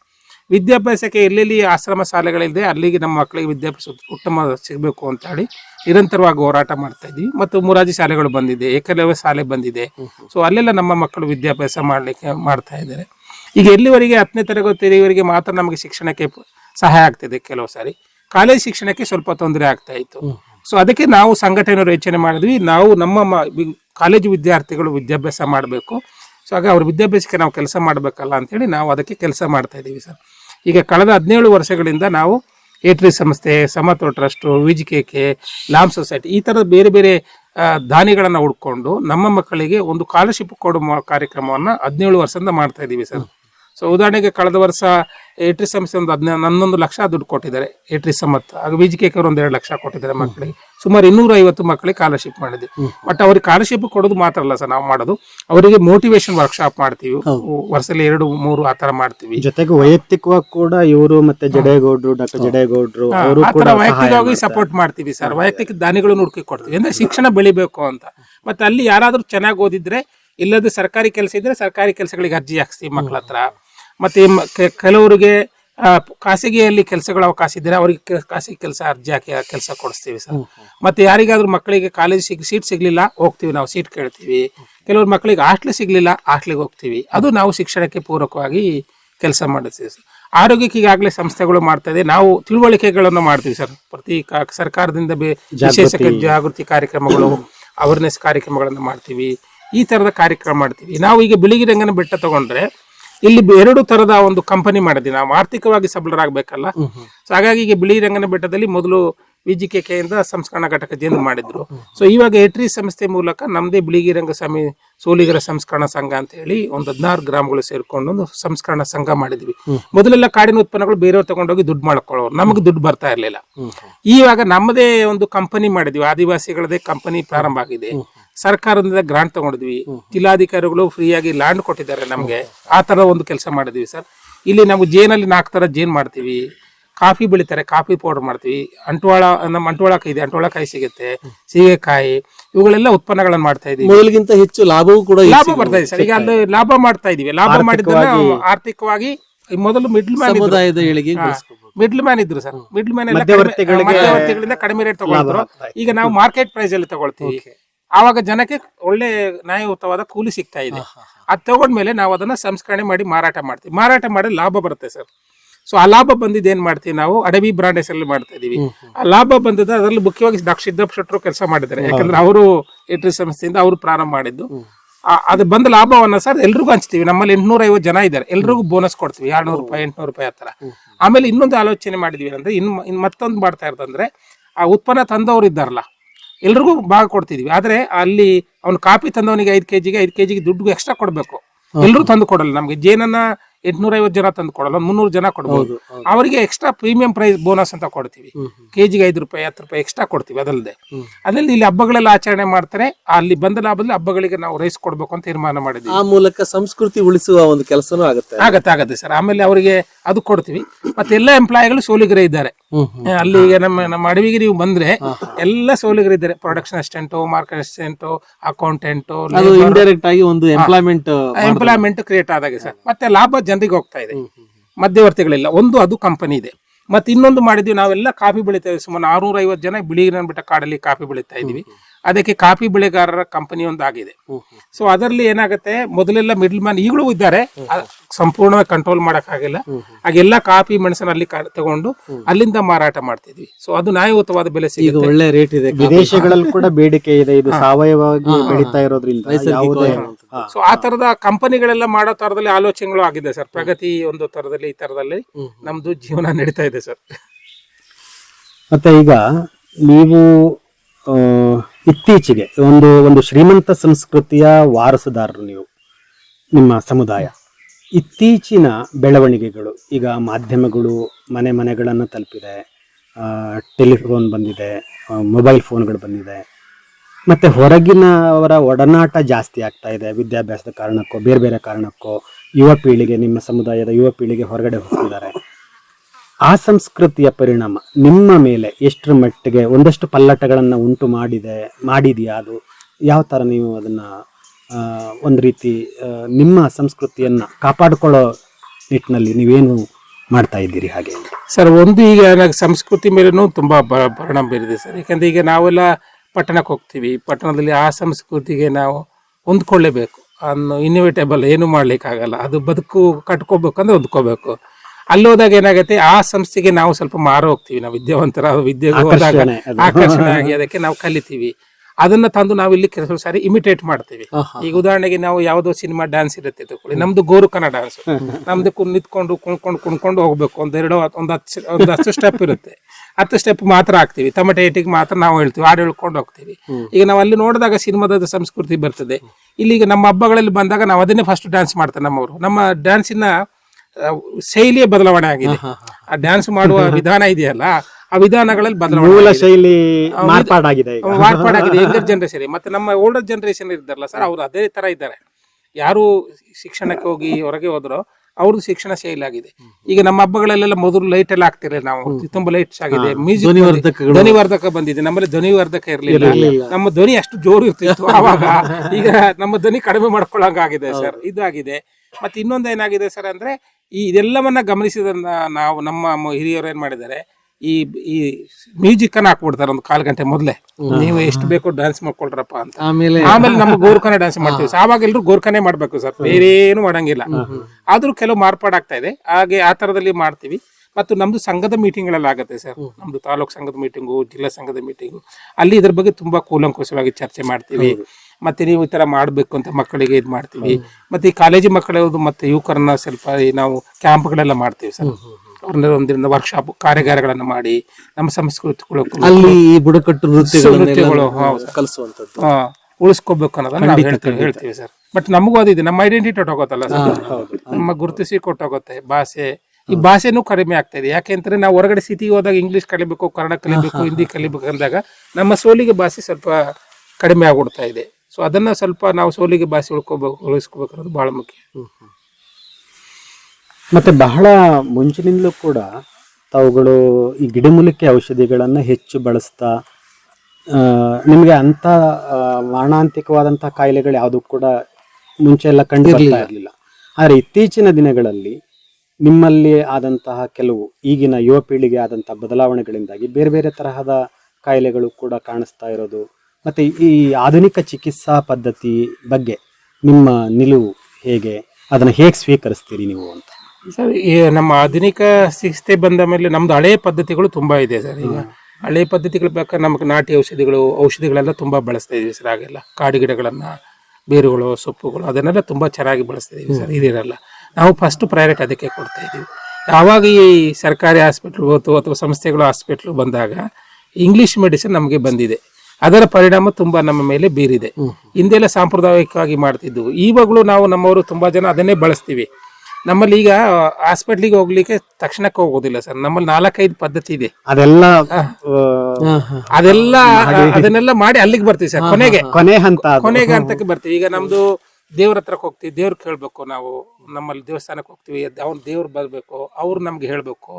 ವಿದ್ಯಾಭ್ಯಾಸಕ್ಕೆ ಎಲ್ಲೆಲ್ಲಿ ಆಶ್ರಮ ಶಾಲೆಗಳಿದೆ ಅಲ್ಲಿಗೆ ನಮ್ಮ ಮಕ್ಕಳಿಗೆ ವಿದ್ಯಾಭ್ಯಾಸ ಉತ್ತಮ ಸಿಗಬೇಕು ಅಂತ ಹೇಳಿ ನಿರಂತರವಾಗಿ ಹೋರಾಟ ಮಾಡ್ತಾ ಇದ್ವಿ ಮತ್ತು ಮುರಾಜಿ ಶಾಲೆಗಳು ಬಂದಿದೆ, ಏಕಲವ್ಯ ಶಾಲೆ ಬಂದಿದೆ. ಸೊ ಅಲ್ಲೆಲ್ಲ ನಮ್ಮ ಮಕ್ಕಳು ವಿದ್ಯಾಭ್ಯಾಸ ಮಾಡಲಿಕ್ಕೆ ಮಾಡ್ತಾ ಇದ್ದಾರೆ. ಈಗ ಎಲ್ಲಿವರೆಗೆ ಹತ್ತನೇ ತರಗತಿವರೆಗೆ ಮಾತ್ರ ನಮಗೆ ಶಿಕ್ಷಣಕ್ಕೆ ಸಹಾಯ ಆಗ್ತಿದೆ ಕೆಲವು ಸಾರಿ? ಕಾಲೇಜ್ ಶಿಕ್ಷಣಕ್ಕೆ ಸ್ವಲ್ಪ ತೊಂದರೆ ಆಗ್ತಾ ಇತ್ತು. ಸೊ ಅದಕ್ಕೆ ನಾವು ಸಂಘಟನೆ ರಚನೆ ಮಾಡಿದ್ವಿ. ನಾವು ನಮ್ಮ ಕಾಲೇಜು ವಿದ್ಯಾರ್ಥಿಗಳು ವಿದ್ಯಾಭ್ಯಾಸ ಮಾಡಬೇಕು. ಸೊ ಹಾಗೆ ಅವ್ರ ವಿದ್ಯಾಭ್ಯಾಸಕ್ಕೆ ನಾವು ಕೆಲಸ ಮಾಡಬೇಕಲ್ಲ ಅಂತೇಳಿ ನಾವು ಅದಕ್ಕೆ ಕೆಲಸ ಮಾಡ್ತಾ ಇದ್ದೀವಿ ಸರ್. ಈಗ ಕಳೆದ ಹದಿನೇಳು ವರ್ಷಗಳಿಂದ ನಾವು ಏಟ್ರಿ ಸಂಸ್ಥೆ ಸಮತ್ವ ಟ್ರಸ್ಟು ವಿಜಿಕೆಕೆ ಲಾಮ್ ಸೊಸೈಟಿ ಈ ಥರದ ಬೇರೆ ಬೇರೆ ದಾನಿಗಳನ್ನು ಹುಡ್ಕೊಂಡು ನಮ್ಮ ಮಕ್ಕಳಿಗೆ ಒಂದು ಸ್ಕಾಲರ್ಶಿಪ್ ಕೊಡುವ ಕಾರ್ಯಕ್ರಮವನ್ನು ಹದಿನೇಳು ವರ್ಷದಿಂದ ಮಾಡ್ತಾ ಇದ್ದೀವಿ ಸರ್. ಸೊ ಉದಾಹರಣೆಗೆ ಕಳೆದ ವರ್ಷ ಏಟ್ರಿ ಸಮಸ್ಯೆ ಒಂದು ಹದಿನ ಹನ್ನೊಂದು ಲಕ್ಷ ದುಡ್ಡು ಕೊಟ್ಟಿದ್ದಾರೆ ಏಟ್ರಿ ಸಮತ್ ಆಗ ವಿಜಿಕೆ ಒಂದು ಎರಡು ಲಕ್ಷ ಕೊಟ್ಟಿದ್ದಾರೆ ಮಕ್ಕಳಿಗೆ. ಸುಮಾರು ಇನ್ನೂರ ಐವತ್ತು ಮಕ್ಕಳಿಗೆ ಸ್ಕಾಲರ್ಶಿಪ್ ಮಾಡಿದ್ವಿ. ಬಟ್ ಅವ್ರಿಗೆ ಸ್ಕಾಲರ್ಶಿಪ್ ಕೊಡೋದು ಮಾತ್ರ ಅಲ್ಲ ಸರ್ ನಾವು ಮಾಡೋದು. ಅವರಿಗೆ ಮೋಟಿವೇಶನ್ ವರ್ಕ್ಶಾಪ್ ಮಾಡ್ತೀವಿ. ವರ್ಷದಲ್ಲಿ ಎರಡು ಮೂರು ಆ ತರ ಮಾಡ್ತೀವಿ. ಜೊತೆಗೆ ವೈಯಕ್ತಿಕವಾಗಿ ಕೂಡ ಇವರು ಮತ್ತೆ ಜಡೇಗೌಡರು ಡಾಕ್ಟರ್ ಜಡೇಗೌಡರು ವೈಯಕ್ತಿಕವಾಗಿ ಸಪೋರ್ಟ್ ಮಾಡ್ತೀವಿ ಸರ್. ವೈಯಕ್ತಿಕ ದಾನಿಗಳು ಹುಡುಕಿ ಕೊಡ್ತೀವಿ. ಅಂದ್ರೆ ಶಿಕ್ಷಣ ಬೆಳಿಬೇಕು ಅಂತ. ಮತ್ತೆ ಅಲ್ಲಿ ಯಾರಾದ್ರೂ ಚೆನ್ನಾಗಿ ಓದಿದ್ರೆ ಇಲ್ಲದ ಸರ್ಕಾರಿ ಕೆಲಸ ಇದ್ರೆ ಸರ್ಕಾರಿ ಕೆಲಸಗಳಿಗೆ ಅರ್ಜಿ ಹಾಕ್ಸ್ತೀವಿ ಮಕ್ಕಳ ಹತ್ರ ಮತ್ತೆ ಕೆಲವರಿಗೆ ಖಾಸಗಿಯಲ್ಲಿ ಕೆಲಸಗಳ ಅವಕಾಶ ಇದ್ದರೆ ಅವರಿಗೆ ಖಾಸಗಿ ಕೆಲಸ ಅರ್ಜಿ ಹಾಕಿ ಕೆಲಸ ಕೊಡಿಸ್ತೀವಿ ಸರ್. ಮತ್ತೆ ಯಾರಿಗಾದ್ರೂ ಮಕ್ಕಳಿಗೆ ಕಾಲೇಜ್ ಸಿಗ್ ಸೀಟ್ ಸಿಗ್ಲಿಲ್ಲ ಹೋಗ್ತೀವಿ ನಾವು ಸೀಟ್ ಕೇಳ್ತೀವಿ. ಕೆಲವ್ರ ಮಕ್ಕಳಿಗೆ ಹಾಸ್ಟ್ಲ್ ಸಿಗ್ಲಿಲ್ಲ ಹಾಸ್ಟ್ಲಿಗೆ ಹೋಗ್ತೀವಿ. ಅದು ನಾವು ಶಿಕ್ಷಣಕ್ಕೆ ಪೂರಕವಾಗಿ ಕೆಲಸ ಮಾಡುತ್ತೀವಿ ಸರ್. ಆರೋಗ್ಯಕ್ಕೆ ಈಗಾಗಲೇ ಸಂಸ್ಥೆಗಳು ಮಾಡ್ತಾ ಇದೆ. ನಾವು ತಿಳುವಳಿಕೆಗಳನ್ನು ಮಾಡ್ತೀವಿ ಸರ್. ಪ್ರತಿ ಸರ್ಕಾರದಿಂದ ಬೇ- ವಿಶೇಷ ಜಾಗೃತಿ ಕಾರ್ಯಕ್ರಮಗಳು ಅವೇರ್ನೆಸ್ ಕಾರ್ಯಕ್ರಮಗಳನ್ನು ಮಾಡ್ತೀವಿ. ಈ ತರದ ಕಾರ್ಯಕ್ರಮ ಮಾಡ್ತೀವಿ. ನಾವು ಈಗ ಬಿಳಿಗಿರಂಗನ ಬೆಟ್ಟ ತಗೊಂಡ್ರೆ ಇಲ್ಲಿ ಎರಡು ತರದ ಒಂದು ಕಂಪನಿ ಮಾಡಿದ್ವಿ. ನಾವು ಆರ್ಥಿಕವಾಗಿ ಸಬಲರಾಗಬೇಕಲ್ಲ. ಸೊ ಹಾಗಾಗಿ ಈಗ ಬಿಳಿರಂಗನ ಬೆಟ್ಟದಲ್ಲಿ ಮೊದಲು ವಿಜಿಕೆ ಇಂದ ಸಂಸ್ಕರಣಾ ಘಟಕ ಜೇನು ಮಾಡಿದ್ರು. ಸೊ ಇವಾಗ ಎಟ್ರಿ ಸಂಸ್ಥೆ ಮೂಲಕ ನಮ್ದೇ ಬಿಳಿಗಿರಂಗ ಸ್ವಾಮಿ ಸೋಲಿಗರ ಸಂಸ್ಕರಣಾ ಸಂಘ ಅಂತ ಹೇಳಿ ಒಂದು ಹದಿನಾರು ಗ್ರಾಮಗಳು ಸೇರ್ಕೊಂಡು ಒಂದು ಸಂಸ್ಕರಣಾ ಸಂಘ ಮಾಡಿದ್ವಿ. ಮೊದಲೆಲ್ಲ ಕಾಡಿನ ಉತ್ಪನ್ನಗಳು ಬೇರೆಯವ್ರು ತಗೊಂಡೋಗಿ ದುಡ್ಡು ಮಾಡ್ಕೊಳ್ಳೋರು. ನಮಗೆ ದುಡ್ಡು ಬರ್ತಾ ಇರಲಿಲ್ಲ. ಇವಾಗ ನಮ್ಮದೇ ಒಂದು ಕಂಪನಿ ಮಾಡಿದ್ವಿ. ಆದಿವಾಸಿಗಳದೇ ಕಂಪನಿ ಪ್ರಾರಂಭ ಆಗಿದೆ. ಸರ್ಕಾರದಿಂದ ಗ್ರಾಂಟ್ ತಗೊಂಡಿದ್ವಿ. ಜಿಲ್ಲಾಧಿಕಾರಿಗಳು ಫ್ರೀಯಾಗಿ ಲ್ಯಾಂಡ್ ಕೊಟ್ಟಿದ್ದಾರೆ ನಮಗೆ. ಆ ತರ ಒಂದು ಕೆಲಸ ಮಾಡಿದ್ವಿ ಸರ್. ಇಲ್ಲಿ ನಾವು ಜೇನಲ್ಲಿ ನಾಲ್ಕು ತರ ಜೇನ್ ಮಾಡ್ತೀವಿ. ಕಾಫಿ ಬೆಳಿತಾರೆ ಕಾಫಿ ಪೌಡರ್ ಮಾಡ್ತೀವಿ. ಅಂಟ್ವಾಳ ನಮ್ಮ ಅಂಟ್ವಾಳಕಾಯಿ ಇದೆ ಅಂಟ್ವಾಳಕಾಯಿ ಸಿಗುತ್ತೆ. ಸೀಗೆಕಾಯಿ ಇವುಗಳೆಲ್ಲ ಉತ್ಪನ್ನಗಳನ್ನು ಮಾಡ್ತಾ ಇದೀವಿ ಮೊದಲಿಗಿಂತ ಹೆಚ್ಚು ಲಾಭವೂ ಕೂಡ ಈಗ ಲಾಭ ಬರ್ತಾ ಇದೆ ಸರ್. ಈಗ ಅಲ್ಲಿ ಲಾಭ ಮಾಡ್ತಾ ಇದೀವಿ ಲಾಭ ಮಾಡಿದ್ರೆ ಆರ್ಥಿಕವಾಗಿ ಮೊದಲು ಮಿಡ್ಲ್ ಮ್ಯಾನ್ ಸಮುದಾಯದ ಏಳಿಗೆ ಮಿಡ್ಲ್ ಮ್ಯಾನ್ ಇದ್ರು ಸರ್. ಮಿಡ್ಲ್ ಮ್ಯಾನ್ ಮಧ್ಯವರ್ತಿಗಳಿಂದ ಕಡಿಮೆ ರೇಟ್ ತಗೊಳ್ತಾರೆ ಈಗ ನಾವು ಮಾರ್ಕೆಟ್ ಪ್ರೈಸ್ ಅಲ್ಲಿ ತಗೊಳ್ತೀವಿ. ಆವಾಗ ಜನಕ್ಕೆ ಒಳ್ಳೆ ನ್ಯಾಯಯುತವಾದ ಕೂಲಿ ಸಿಗ್ತಾ ಇದೆ. ಅದು ತಗೊಂಡ್ಮೇಲೆ ನಾವು ಅದನ್ನ ಸಂಸ್ಕರಣೆ ಮಾಡಿ ಮಾರಾಟ ಮಾಡ್ತೀವಿ. ಮಾರಾಟ ಮಾಡಿ ಲಾಭ ಬರುತ್ತೆ ಸರ್. ಸೊ ಆ ಲಾಭ ಬಂದಿದ್ದು ಏನ್ ಮಾಡ್ತೀವಿ ನಾವು? ಅಡವಿ ಬ್ರಾಂಡ್ ಹೆಸರಲ್ಲಿ ಮಾಡ್ತಾ ಇದೀವಿ ಆ ಲಾಭ ಬಂದಿದ್ದು ಅದರಲ್ಲಿ ಮುಖ್ಯವಾಗಿ ಡಾಕ್ಟರ್ ಸಿದ್ದಪ್ಪ ಶೆಟ್ಟರು ಕೆಲಸ ಮಾಡಿದ್ದಾರೆ. ಯಾಕಂದ್ರೆ ಅವರು ಎಟ್ರಿ ಸಂಸ್ಥೆಯಿಂದ ಅವರು ಪ್ರಾರಂಭ ಮಾಡಿದ್ದು. ಆ- ಅದು ಬಂದ ಲಾಭವನ್ನ ಸರ್ ಎಲ್ರಿಗೂ ಹಂಚ್ತೀವಿ. ನಮ್ಮಲ್ಲಿ ಎಂಟ್ನೂರ ಐವತ್ತು ಜನ ಇದ್ದಾರೆ. ಎಲ್ರಿಗೂ ಬೋನಸ್ ಕೊಡ್ತೀವಿ. ಎರಡ್ನೂರು ರೂಪಾಯಿ ಎಂಟ್ನೂರು ರೂಪಾಯಿ ಆ ಥರ. ಆಮೇಲೆ ಇನ್ನೊಂದು ಆಲೋಚನೆ ಮಾಡಿದ್ವಿ ಅಂದ್ರೆ ಇನ್ನು ಇನ್ನು ಮತ್ತೊಂದು ಮಾಡ್ತಾ ಇರೋದಂದ್ರೆ ಆ ಉತ್ಪನ್ನ ತಂದವರು ಇದ್ದಾರಲ್ಲ ಎಲ್ರಿಗೂ ಭಾಗ ಕೊಡ್ತಿದ್ವಿ. ಆದ್ರೆ ಅಲ್ಲಿ ಅವ್ನು ಕಾಪಿ ತಂದವನಿಗೆ ಐದು ಕೆಜಿಗೆ ಐದು ಕೆಜಿಗೆ ದುಡ್ಡು ಎಕ್ಸ್ಟ್ರಾ ಕೊಡಬೇಕು. ಎಲ್ಲರೂ ತಂದು ಕೊಡಲ್ಲ. ನಮಗೆ ಜೇನನ್ನ ಎಂಟ್ನೂರ ಐವತ್ತು ಜನ ತಂದು ಕೊಡಲ್ಲ ಒಂದ್ ಮುನ್ನೂರು ಜನ ಕೊಡ್ಬೋದು. ಅವರಿಗೆ ಎಕ್ಸ್ಟ್ರಾ ಪ್ರೀಮಿಯಂ ಪ್ರೈಸ್ ಬೋನಸ್ ಅಂತ ಕೊಡ್ತೀವಿ. ಕೆಜಿಗೆ ಐದು ರೂಪಾಯಿ ಹತ್ತು ರೂಪಾಯಿ ಎಕ್ಸ್ಟ್ರಾ ಕೊಡ್ತೀವಿ ಅದಲ್ಲದೆ ಅದರಲ್ಲಿ ಇಲ್ಲಿ ಹಬ್ಬಗಳೆಲ್ಲ ಆಚರಣೆ ಮಾಡ್ತಾರೆ. ಅಲ್ಲಿ ಬಂದ ಲಾಭದಲ್ಲಿ ಹಬ್ಬಗಳಿಗೆ ನಾವು ರೈಸ್ ಕೊಡಬೇಕು ಅಂತ ತೀರ್ಮಾನ ಮಾಡಿದ್ವಿ ಆ ಮೂಲಕ ಸಂಸ್ಕೃತಿ ಉಳಿಸುವ ಒಂದು ಕೆಲಸನೂ ಆಗುತ್ತೆ. ಆಗತ್ತೆ ಆಗತ್ತೆ ಸರ್. ಆಮೇಲೆ ಅವರಿಗೆ ಅದು ಕೊಡ್ತೀವಿ. ಮತ್ತೆ ಎಲ್ಲ ಎಂಪ್ಲಾಯಿಗಳು ಸೋಲಿಗರೇ ಇದ್ದಾರೆ. ಅಲ್ಲಿ ಈಗ ನಮ್ಮ ನಮ್ಮ ಅಡವಿಗೆ ನೀವು ಬಂದ್ರೆ ಎಲ್ಲ ಸೋಲಿಗರು ಇದ್ದಾರೆ. Production assistant market assistant accountant indirect ಆಗಿ ಒಂದು ಎಂಪ್ಲಾಯ್ಮೆಂಟ್ ಎಂಪ್ಲಾಯ್ಮೆಂಟ್ ಕ್ರಿಯೇಟ್ ಆದಾಗ ಸರ್. ಮತ್ತೆ ಲಾಭ ಜನರಿಗೆ ಹೋಗ್ತಾ ಇದೆ. ಮಧ್ಯವರ್ತಿಗಳಿಲ್ಲ. ಒಂದು ಅದು ಕಂಪನಿ ಇದೆ. ಮತ್ತೆ ಇನ್ನೊಂದು ಮಾಡಿದ್ವಿ ನಾವೆಲ್ಲ ಕಾಫಿ ಬೆಳಿತಾ ಇದ್ದೀವಿ ಸುಮಾರು ಆರ್ನೂರ ಐವತ್ತು ಜನ ಬಿಳಿ ಬೆಟ್ಟ ಕಾಡಲ್ಲಿ ಕಾಫಿ ಬೆಳಿತಾ ಇದೀವಿ ಅದಕ್ಕೆ ಕಾಫಿ ಬೆಳೆಗಾರರ ಕಂಪನಿ ಒಂದಾಗಿದೆ. ಸೊ ಅದರಲ್ಲಿ ಏನಾಗುತ್ತೆ ಮೊದಲೆಲ್ಲ ಮಿಡ್ಲ್ ಮ್ಯಾನ್ ಈಗಲೂ ಇದ್ದಾರೆ. ಸಂಪೂರ್ಣ ಸಂಪೂರ್ಣವಾಗಿ ಕಂಟ್ರೋಲ್ ಮಾಡಕ್ಕಾಗಿಲ್ಲ. ಆಗೆಲ್ಲ ಕಾಫಿ ಮೆಣಸನಲ್ಲಿ ತಗೊಂಡು ಅಲ್ಲಿಂದ ಮಾರಾಟ ಮಾಡ್ತಿದ್ವಿ. ಸೊ ಅದು ನ್ಯಾಯಯುತವಾದ ಬೆಲೆ ಸಿಗುತ್ತೆ. ಒಳ್ಳೆ ರೇಟ್ ಇದೆ. ವಿದೇಶಗಳಲ್ಲಿ ಕೂಡ ಬೇಡಿಕೆ ಇದೆ. ಇದು ಸಾವಯವವಾಗಿ ಬೆಳೀತಾ ಇರೋದ್ರಿಂದ. ಸೊ ಆ ತರದ ಕಂಪನಿಗಳೆಲ್ಲ ಮಾಡೋ ತರದಲ್ಲಿ ಆಲೋಚನೆಗಳು ಆಗಿದೆ ಸರ್. ಪ್ರಗತಿ ಒಂದು ತರದಲ್ಲಿ ಈ ತರದಲ್ಲಿ ನಮ್ದು ಜೀವನ ನಡೀತಾ ಇದೆ ಸರ್. ಮತ್ತೆ ಈಗ ನೀವು ಇತ್ತೀಚೆಗೆ ಒಂದು ಒಂದು ಶ್ರೀಮಂತ ಸಂಸ್ಕೃತಿಯ ವಾರಸುದಾರರು ನೀವು, ನಿಮ್ಮ ಸಮುದಾಯ. ಇತ್ತೀಚಿನ ಬೆಳವಣಿಗೆಗಳು, ಈಗ ಮಾಧ್ಯಮಗಳು ಮನೆ ಮನೆಗಳನ್ನು ತಲುಪಿದೆ ಟೆಲಿಫೋನ್ ಬಂದಿದೆ ಮೊಬೈಲ್ ಫೋನ್ಗಳು ಬಂದಿದೆ. ಮತ್ತು ಹೊರಗಿನವರ ಒಡನಾಟ ಜಾಸ್ತಿ ಆಗ್ತಾ ಇದೆ, ವಿದ್ಯಾಭ್ಯಾಸದ ಕಾರಣಕ್ಕೋ, ಬೇರೆ ಬೇರೆ ಕಾರಣಕ್ಕೋ, ಯುವ ಪೀಳಿಗೆ, ನಿಮ್ಮ ಸಮುದಾಯದ ಯುವ ಪೀಳಿಗೆ ಹೊರಗಡೆ ಹೋಗ್ತಿದ್ದಾರೆ. ಆ ಸಂಸ್ಕೃತಿಯ ಪರಿಣಾಮ ನಿಮ್ಮ ಮೇಲೆ ಎಷ್ಟರ ಮಟ್ಟಿಗೆ ಒಂದಷ್ಟು ಪಲ್ಲಟಗಳನ್ನು ಉಂಟು ಮಾಡಿದೆ, ಮಾಡಿದೆಯಾ ಅದು? ಯಾವ ಥರ ನೀವು ಅದನ್ನು ಒಂದು ರೀತಿ ನಿಮ್ಮ ಸಂಸ್ಕೃತಿಯನ್ನು ಕಾಪಾಡಿಕೊಳ್ಳೋ ನಿಟ್ಟಿನಲ್ಲಿ ನೀವೇನು ಮಾಡ್ತಾ ಇದ್ದೀರಿ ಹಾಗೆ? ಸರ್, ಒಂದು ಈಗ ನನಗೆ ಸಂಸ್ಕೃತಿ ಮೇಲೂ ತುಂಬ ಪರಿಣಾಮ ಬೀರಿದೆ ಸರ್. ಯಾಕಂದರೆ ಈಗ ನಾವೆಲ್ಲ ಪಟ್ಟಣಕ್ಕೆ ಹೋಗ್ತೀವಿ. ಪಟ್ಟಣದಲ್ಲಿ ಆ ಸಂಸ್ಕೃತಿಗೆ ನಾವು ಹೊಂದ್ಕೊಳ್ಳೇಬೇಕು. ಅನ್ನೋ ಇನ್ನೋವೇಟೇಬಲ್ ಏನು ಮಾಡಲಿಕ್ಕಾಗಲ್ಲ. ಅದು ಬದುಕು ಕಟ್ಕೋಬೇಕಂದ್ರೆ ಹೊಂದ್ಕೋಬೇಕು. ಅಲ್ಲಿ ಹೋದಾಗ ಏನಾಗುತ್ತೆ? ಆ ಸಂಸ್ಥೆಗೆ ನಾವು ಸ್ವಲ್ಪ ಮಾರು ಹೋಗ್ತೀವಿ. ನಾವು ವಿದ್ಯಾವಂತರ ವಿದ್ಯೆಗೆ ಹೋದಾಗ ಆಕರ್ಷಣೆ ಆಗಿ ಅದಕ್ಕೆ ನಾವು ಕಲಿತೀವಿ. ಅದನ್ನ ತಂದು ನಾವು ಇಲ್ಲಿ ಕೆಲವು ಸಾರಿ ಇಮಿಟೇಟ್ ಮಾಡ್ತೀವಿ. ಈಗ ಉದಾಹರಣೆಗೆ ನಾವು ಯಾವುದೋ ಸಿನಿಮಾ ಡ್ಯಾನ್ಸ್ ಇರುತ್ತೆ ತಗೊಳ್ಳಿ. ನಮ್ದು ಗೋರುಕನ ಡ್ಯಾನ್ಸ್ ನಮ್ದು ಕು ನಿಂತ್ಕೊಂಡು ಕುಣ್ಕೊಂಡು ಕುಣ್ಕೊಂಡು ಹೋಗ್ಬೇಕು. ಒಂದ್ ಎರಡು ಒಂದ್ ಹತ್ತು ಒಂದ್ ಹತ್ತು ಸ್ಟೆಪ್ ಇರುತ್ತೆ. ಹತ್ತು ಸ್ಟೆಪ್ ಮಾತ್ರ ಹಾಕ್ತಿವಿ. ತಮಟೆ ಏಟಿಗೆ ಮಾತ್ರ ನಾವು ಹೇಳ್ತೀವಿ. ಹಾಡು ಹೇಳ್ಕೊಂಡು ಹೋಗ್ತೀವಿ. ಈಗ ನಾವು ಅಲ್ಲಿ ನೋಡಿದಾಗ ಸಿನಿಮಾದ ಸಂಸ್ಕೃತಿ ಬರ್ತದೆ. ಇಲ್ಲಿ ಈಗ ನಮ್ಮ ಹಬ್ಬಗಳಲ್ಲಿ ಬಂದಾಗ ನಾವು ಅದನ್ನೇ ಫಸ್ಟ್ ಡ್ಯಾನ್ಸ್ ಮಾಡ್ತಾರೆ ನಮ್ಮವರು. ನಮ್ಮ ಡ್ಯಾನ್ಸಿನ ಶೈಲಿಯೇ ಬದಲಾವಣೆ ಆಗಿದೆ. ಆ ಡ್ಯಾನ್ಸ್ ಮಾಡುವ ವಿಧಾನ ಇದೆಯಲ್ಲ ಆ ವಿಧಾನಗಳಲ್ಲಿ ಬದಲಾವಣೆ ಮೂಲ ಶೈಲಿ ಮಾರ್ಪಾಡಾಗಿದೆ ಮಾರ್ಪಾಡಾಗಿದೆ. ಯಂಗರ್ ಜನರೇಷನ್ ಮತ್ತೆ ನಮ್ಮ ಓಲ್ಡರ್ ಜನರೇಷನ್ ಇದ್ದಾರಲ್ಲ ಸರ್ ಅವ್ರು ಅದೇ ತರ ಇದ್ದಾರೆ. ಯಾರು ಶಿಕ್ಷಣಕ್ಕೆ ಹೋಗಿ ಹೊರಗೆ ಹೋದ್ರು ಅವ್ರದ್ದು ಶಿಕ್ಷಣ ಶೈಲಿ ಆಗಿದೆ. ಈಗ ನಮ್ಮ ಹಬ್ಬಗಳಲ್ಲೆಲ್ಲ ಮೊದಲು ಲೈಟ್ ಎಲ್ಲ ಹಾಕ್ತಿರಲಿಲ್ಲ ನಾವು. ತುಂಬಾ ಲೈಟ್ಸ್ ಆಗಿದೆ. ಮ್ಯೂಸಿಕ್. ಧ್ವನಿವರ್ಧಕ ಬಂದಿದೆ. ನಮ್ಮಲ್ಲಿ ಧ್ವನಿವರ್ಧಕ ಇರಲಿಲ್ಲ. ನಮ್ಮ ಧ್ವನಿ ಅಷ್ಟು ಜೋರು ಇರ್ತಿತ್ತು *laughs* ಅವಾಗ ಈಗ ನಮ್ಮ ಧ್ವನಿ ಕಡಿಮೆ ಮಾಡ್ಕೊಳ್ಳಂಗಾಗಿದೆ ಸರ್ ಇದಾಗಿದೆ. ಮತ್ತೆ ಇನ್ನೊಂದು ಏನಾಗಿದೆ ಸರ್ ಅಂದ್ರೆ ಈ ಇದೆಲ್ಲವನ್ನ ಗಮನಿಸಿದ ನಾವು ನಮ್ಮ ಹಿರಿಯರು ಏನ್ ಮಾಡಿದ್ದಾರೆ ಈ ಈ ಮ್ಯೂಸಿಕ್ ಅನ್ನ ಹಾಕ್ಬಿಡ್ತಾರೆ ಒಂದು ಕಾಲು ಗಂಟೆ ಮೊದಲೇ. ನೀವು ಎಷ್ಟು ಬೇಕು ಡ್ಯಾನ್ಸ್ ಮಾಡ್ಕೊಳ್ರಪ್ಪ ಅಂತ. ಆಮೇಲೆ ಆಮೇಲೆ ನಮ್ಮ ಗೋರ್ಖಾನೆ ಡ್ಯಾನ್ಸ್ ಮಾಡ್ತೀವಿ. ಆವಾಗ ಎಲ್ರು ಗೋರ್ಖಾನೆ ಮಾಡ್ಬೇಕು ಸರ್. ಬೇರೇನು ಮಾಡಂಗಿಲ್ಲ. ಆದ್ರೂ ಕೆಲವು ಮಾರ್ಪಾಡಾಗ್ತಾ ಇದೆ. ಹಾಗೆ ಆ ತರದಲ್ಲಿ ಮಾಡ್ತೀವಿ. ಮತ್ತು ನಮ್ದು ಸಂಘದ ಮೀಟಿಂಗ್ಗಳಲ್ಲಿ ಆಗುತ್ತೆ ಸರ್. ನಮ್ದು ತಾಲೂಕ್ ಸಂಘದ ಮೀಟಿಂಗು ಜಿಲ್ಲಾ ಸಂಘದ ಮೀಟಿಂಗು. ಅಲ್ಲಿ ಇದ್ರ ಬಗ್ಗೆ ತುಂಬಾ ಕೂಲಂಕುಶವಾಗಿ ಚರ್ಚೆ ಮಾಡ್ತೀವಿ. ಮತ್ತೆ ನೀವು ಈ ತರ ಮಾಡ್ಬೇಕು ಅಂತ ಮಕ್ಕಳಿಗೆ ಇದು ಮಾಡ್ತೀವಿ. ಮತ್ತೆ ಈ ಕಾಲೇಜು ಮಕ್ಕಳದು ಮತ್ತೆ ಯುವಕರನ್ನ ಸ್ವಲ್ಪ ನಾವು ಕ್ಯಾಂಪ್ಗಳೆಲ್ಲ ಮಾಡ್ತೀವಿ ಸರ್. ಅವ್ರನ್ನ ಒಂದಿನ ವರ್ಕ್ಶಾಪ್ ಕಾರ್ಯಾಗಾರಗಳನ್ನ ಮಾಡಿ ನಮ್ಮ ಸಂಸ್ಕೃತಿಗಳು ಅಲ್ಲಿ ಬುಡಕಟ್ಟು ನೃತ್ಯಗಳು. ಕಲಿಸುವಂತದ್ದು ಉಳಿಸ್ಕೋಬೇಕು ಅನ್ನೋದನ್ನ ನಾವು ಹೇಳ್ತೀವಿ ಹೇಳ್ತೀವಿ ಸರ್. ಬಟ್ ನಮಗೂ ಅದಿದೆ ನಮ್ಮ ಐಡೆಂಟಿಟಿ ಹೋಗುತ್ತಲ್ಲ ಸರ್. ನಮ್ಮ ಗುರುತಿಸಿ ಕೊಟ್ಟೋಗುತ್ತೆ ಭಾಷೆ. ಈ ಭಾಷೆನೂ ಕಡಿಮೆ ಆಗ್ತಾ ಇದೆ. ಯಾಕೆಂದ್ರೆ ನಾವು ಹೊರಗಡೆ ಸಿಟಿಗೆ ಹೋದಾಗ ಇಂಗ್ಲಿಷ್ ಕಲಿಬೇಕು ಕನ್ನಡ ಕಲಿಬೇಕು ಹಿಂದಿ ಕಲಿಬೇಕು ಅಂದಾಗ ನಮ್ಮ ಸೋಲಿಗೆ ಭಾಷೆ ಸ್ವಲ್ಪ ಕಡಿಮೆ ಆಗ್ಬಿಡ್ತಾ ಇದೆ. ಸೊ ಅದನ್ನ ಸ್ವಲ್ಪ ನಾವು ಸೋಲಿಗೆ ಭಾಷೆ ಉಳ್ಕೋಬೇಕು ಉಳಿಸ್ಕೋಬೇಕು ಅನ್ನೋದು ಬಹಳ ಮುಖ್ಯ. ಮತ್ತೆ ಬಹಳ ಮುಂಚಿನಿಂದಲೂ ಕೂಡ ತಾವುಗಳು ಈ ಗಿಡಮೂಲಿಕೆ ಔಷಧಿಗಳನ್ನ ಹೆಚ್ಚು ಬಳಸ್ತಾ ನಿಮಗೆ ಆ, ಮಾರಣಾಂತಿಕವಾದಂತಹ ಕಾಯಿಲೆಗಳು ಯಾವುದು ಕೂಡ ಮುಂಚೆ ಎಲ್ಲ ಕಂಡು ಇರಲಿಲ್ಲ. ಆದ್ರೆ ಇತ್ತೀಚಿನ ದಿನಗಳಲ್ಲಿ ನಿಮ್ಮಲ್ಲಿ ಆದಂತಹ ಕೆಲವು ಈಗಿನ ಯುವ ಪೀಳಿಗೆ ಆದಂತಹ ಬದಲಾವಣೆಗಳಿಂದಾಗಿ ಬೇರೆ ಬೇರೆ ತರಹದ ಕಾಯಿಲೆಗಳು ಕೂಡ ಕಾಣಿಸ್ತಾ ಇರೋದು ಮತ್ತೆ ಈ ಆಧುನಿಕ ಚಿಕಿತ್ಸಾ ಪದ್ಧತಿ ಬಗ್ಗೆ ನಿಮ್ಮ ನಿಲುವು ಹೇಗೆ? ಅದನ್ನು ಹೇಗೆ ಸ್ವೀಕರಿಸ್ತೀರಿ ನೀವು ಅಂತ? ಸರ್, ಈ ನಮ್ಮ ಆಧುನಿಕ ಚಿಕಿತ್ಸೆ ಬಂದ ಮೇಲೆ ನಮ್ದು ಹಳೆಯ ಪದ್ಧತಿಗಳು ತುಂಬಾ ಇದೆ ಸರ್. ಈಗ ಹಳೆಯ ಪದ್ಧತಿಗಳ ಪ್ರಕಾರ ನಮಗೆ ನಾಟಿ ಔಷಧಿಗಳು ಔಷಧಿಗಳೆಲ್ಲ ತುಂಬಾ ಬಳಸ್ತಾ ಇದೀವಿ ಸರ್ ಹಾಗೆಲ್ಲ. ಕಾಡು ಗಿಡಗಳನ್ನ, ಬೇರುಗಳು, ಸೊಪ್ಪುಗಳು ಅದನ್ನೆಲ್ಲ ತುಂಬಾ ಚೆನ್ನಾಗಿ ಬಳಸ್ತಾ ಇದೀವಿ ಸರ್ ಇದಿರಲ್ಲ ನಾವು ಫಸ್ಟ್ ಪ್ರಯಾರಿಟಿ ಅದಕ್ಕೆ ಕೊಡ್ತಾ ಇದೀವಿ. ಯಾವಾಗ ಈ ಸರ್ಕಾರಿ ಹಾಸ್ಪಿಟ್ಲ್ ಅಥವಾ ಸಂಸ್ಥೆಗಳು ಹಾಸ್ಪಿಟ್ಲು ಬಂದಾಗ ಇಂಗ್ಲಿಷ್ ಮೆಡಿಸಿನ್ ನಮಗೆ ಬಂದಿದೆ. ಅದರ ಪರಿಣಾಮ ತುಂಬಾ ನಮ್ಮ ಮೇಲೆ ಬೀರಿದೆ. ಹಿಂದೆಲ್ಲ ಸಾಂಪ್ರದಾಯಿಕವಾಗಿ ಮಾಡ್ತಿದ್ವು ಇವಾಗಲೂ ನಾವು ನಮ್ಮವರು ತುಂಬಾ ಜನ ಅದನ್ನೇ ಬಳಸ್ತೀವಿ. ನಮ್ಮಲ್ಲಿ ಈಗ ಹಾಸ್ಪಿಟ್ಲಿಗೆ ಹೋಗ್ಲಿಕ್ಕೆ ತಕ್ಷಣಕ್ಕೆ ಹೋಗೋದಿಲ್ಲ ಸರ್. ನಮ್ಮಲ್ಲಿ ನಾಲ್ಕೈದು ಪದ್ಧತಿ ಇದೆ. ಅದೆಲ್ಲ ಅದೆಲ್ಲ ಅದನ್ನೆಲ್ಲ ಮಾಡಿ ಅಲ್ಲಿಗೆ ಬರ್ತೀವಿ ಸರ್ ಕೊನೆಗೆ. ಕೊನೆ ಹಂತ. ಕೊನೆಗೆ ಹಂತಕ್ಕೆ ಬರ್ತೀವಿ. ಈಗ ನಮ್ದು ದೇವ್ರ ಹತ್ರಕ್ಕೆ ಹೋಗ್ತೀವಿ. ದೇವ್ರ ಕೇಳ್ಬೇಕು ನಾವು. ನಮ್ಮಲ್ಲಿ ದೇವಸ್ಥಾನಕ್ಕೆ ಹೋಗ್ತೀವಿ. ಅವ್ನ ದೇವ್ರು ಬರ್ಬೇಕು. ಅವ್ರು ನಮ್ಗೆ ಹೇಳ್ಬೇಕು.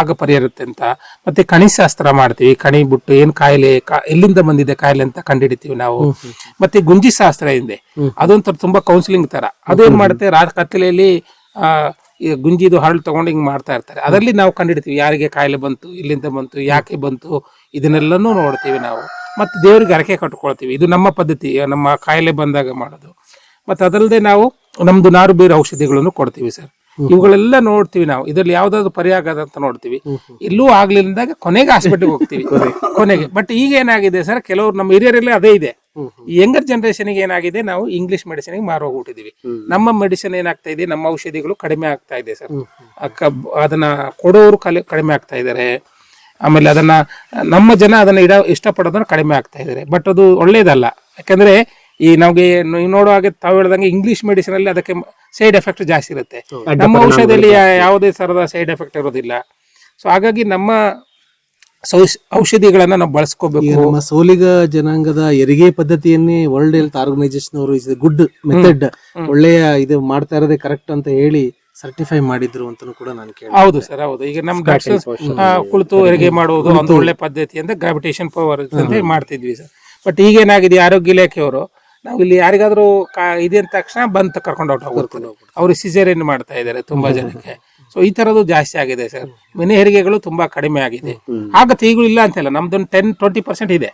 ಆಗ ಪರಿಹರುತ್ತೆ ಅಂತ ಮತ್ತೆ ಕಣಿಶಾಸ್ತ್ರ ಮಾಡ್ತೀವಿ. ಕಣಿ ಬಿಟ್ಟು ಏನ್ ಕಾಯಿಲೆ ಎಲ್ಲಿಂದ ಬಂದಿದೆ ಕಾಯಿಲೆ ಅಂತ ಕಂಡುಹಿಡಿತೀವಿ ನಾವು. ಮತ್ತೆ ಗುಂಜಿ ಶಾಸ್ತ್ರ ಹಿಂದೆ ಅದೊಂಥರ ತುಂಬಾ ಕೌನ್ಸಿಲಿಂಗ್ ತರ. ಅದೇನ್ ಮಾಡುತ್ತೆ? ರಾತ್ರಿ ಕತ್ತಲೆಯಲ್ಲಿ ಆ ಗುಂಜಿದು ಹರಳು ತಗೊಂಡು ಹಿಂಗ್ ಮಾಡ್ತಾ ಇರ್ತಾರೆ. ಅದರಲ್ಲಿ ನಾವು ಕಂಡಿಡ್ತೀವಿ. ಯಾರಿಗೆ ಕಾಯಿಲೆ ಬಂತು ಇಲ್ಲಿಂದ ಬಂತು ಯಾಕೆ ಬಂತು ಇದನ್ನೆಲ್ಲನೂ ನೋಡ್ತೀವಿ ನಾವು. ಮತ್ತೆ ದೇವ್ರಿಗೆ ಅರಕೆ ಕಟ್ಕೊಳ್ತೀವಿ. ಇದು ನಮ್ಮ ಪದ್ಧತಿ ನಮ್ಮ ಕಾಯಿಲೆ ಬಂದಾಗ ಮಾಡೋದು. ಮತ್ತೆ ಅದಲ್ಲದೆ ನಾವು ನಮ್ದು ನಾರು ಬೇರೆ ಔಷಧಿಗಳನ್ನು ಕೊಡ್ತೀವಿ ಸರ್. ಇವುಗಳೆಲ್ಲ ನೋಡ್ತೀವಿ ನಾವು. ಇದರಲ್ಲಿ ಯಾವ್ದಾದ್ರು ಪರ್ಯಾಗ ಆಗದ ಅಂತ ನೋಡ್ತೀವಿ. ಇಲ್ಲೂ ಆಗ್ಲಿಲ್ಲದಾಗ ಕೊನೆಗೆ ಹಾಸ್ಪಿಟಲ್ ಹೋಗ್ತೀವಿ. *laughs* ಕೊನೆಗೆ. ಬಟ್ ಈಗ ಏನಾಗಿದೆ ಸರ್ ಕೆಲವರು ನಮ್ಮ ಹಿರಿಯರಲ್ಲಿ ಅದೇ ಇದೆ. ಯಂಗರ್ ಜನರೇಷನ್ಗೆ ಏನಾಗಿದೆ ನಾವು ಇಂಗ್ಲಿಷ್ ಮೆಡಿಸಿನ್ ಮಾರು ಹೋಗ್ಬಿಟ್ಟಿದೀವಿ ನಮ್ಮ ಮೆಡಿಸಿನ್ ಏನಾಗ್ತಾ ಇದೆ ನಮ್ಮ ಔಷಧಿಗಳು ಕಡಿಮೆ ಆಗ್ತಾ ಇದೆ ಸರ್ ಅದನ್ನ ಕೊಡೋರು ಕಡಿಮೆ ಆಗ್ತಾ ಇದ್ದಾರೆ ಆಮೇಲೆ ಅದನ್ನ ನಮ್ಮ ಜನ ಅದನ್ನ ಇಡ ಇಷ್ಟಪಡೋದನ್ನ ಕಡಿಮೆ ಆಗ್ತಾ ಇದ್ದಾರೆ ಬಟ್ ಅದು ಒಳ್ಳೇದಲ್ಲ. ಯಾಕಂದ್ರೆ ಈ ನಮಗೆ ನೀವು ನೋಡೋ ಹಾಗೆ ತಾವು ಹೇಳ್ದಂಗೆ ಇಂಗ್ಲಿಷ್ ಮೆಡಿಸಿನ್ ಅಲ್ಲಿ ಅದಕ್ಕೆ ಸೈಡ್ ಎಫೆಕ್ಟ್ ಜಾಸ್ತಿ ಇರುತ್ತೆ. ನಮ್ಮ ಔಷಧಿಯಲ್ಲಿ ಯಾವುದೇ ತರದ ಸೈಡ್ ಎಫೆಕ್ಟ್ ಇರೋದಿಲ್ಲ ಸೊ ಹಾಗಾಗಿ ನಮ್ಮ ಔಷಧಿಗಳನ್ನ ನಾವು ಬಳಸ್ಕೋಬೇಕು. ನಮ್ಮ ಸೋಲಿಗ ಜನಾಂಗದ ಹೆರಿಗೆ ಪದ್ಧತಿಯನ್ನೇ ವರ್ಲ್ಡ್ ಹೆಲ್ತ್ ಆರ್ಗನೈಸೇಷನ್ ಅವರು ಗುಡ್ ಮೆಥಡ್ ಒಳ್ಳೆಯ ಇದು ಮಾಡ್ತಾ ಇರೋದೇ ಕರೆಕ್ಟ್ ಅಂತ ಹೇಳಿ ಸರ್ಟಿಫೈ ಮಾಡಿದ್ರು ಅಂತ ಕೂಡ ನಾನು ಕೇಳಿ ಹೌದು ಸರ್ ಹೌದು. ಈಗ ನಮ್ ಡಾಕ್ಟರ್ ಕುಳಿತು ಹೆರಿಗೆ ಮಾಡುವುದು ಒಂದು ಒಳ್ಳೆ ಪದ್ಧತಿ ಅಂತ ಗ್ರಾವಿಟೇಷನ್ ಪವರ್ ಅಂತ ಮಾಡ್ತಿದ್ವಿ ಸರ್. ಬಟ್ ಈಗೇನಾಗಿದೆ ಆರೋಗ್ಯ ಇಲಾಖೆಯವರು ನಾವು ಇಲ್ಲಿ ಯಾರಿಗಾದ್ರೂ ಕಾ- ಇದೆ ಅಂತ ತಕ್ಷಣ ಬಂದು ಕರ್ಕೊಂಡು ಔಟ್ ಹೋಗ್ತಾರೆ ಅವ್ರು ಸಿಜೇರಿಯನ್ ಮಾಡ್ತಾ ಇದ್ದಾರೆ ತುಂಬಾ ಜನಕ್ಕೆ. ಸೊ ಈ ತರದ್ದು ಜಾಸ್ತಿ ಆಗಿದೆ ಸರ್. ಮನೆ ಹೆರಿಗೆಗಳು ತುಂಬಾ ಕಡಿಮೆ ಆಗಿದೆ. ಆಗತ್ತೆ ಈಗಲೂ ಇಲ್ಲ ಅಂತಲ್ಲ ನಮ್ದೊಂದು ಟೆನ್ ಟ್ವೆಂಟಿ ಪರ್ಸೆಂಟ್ ಇದೆ.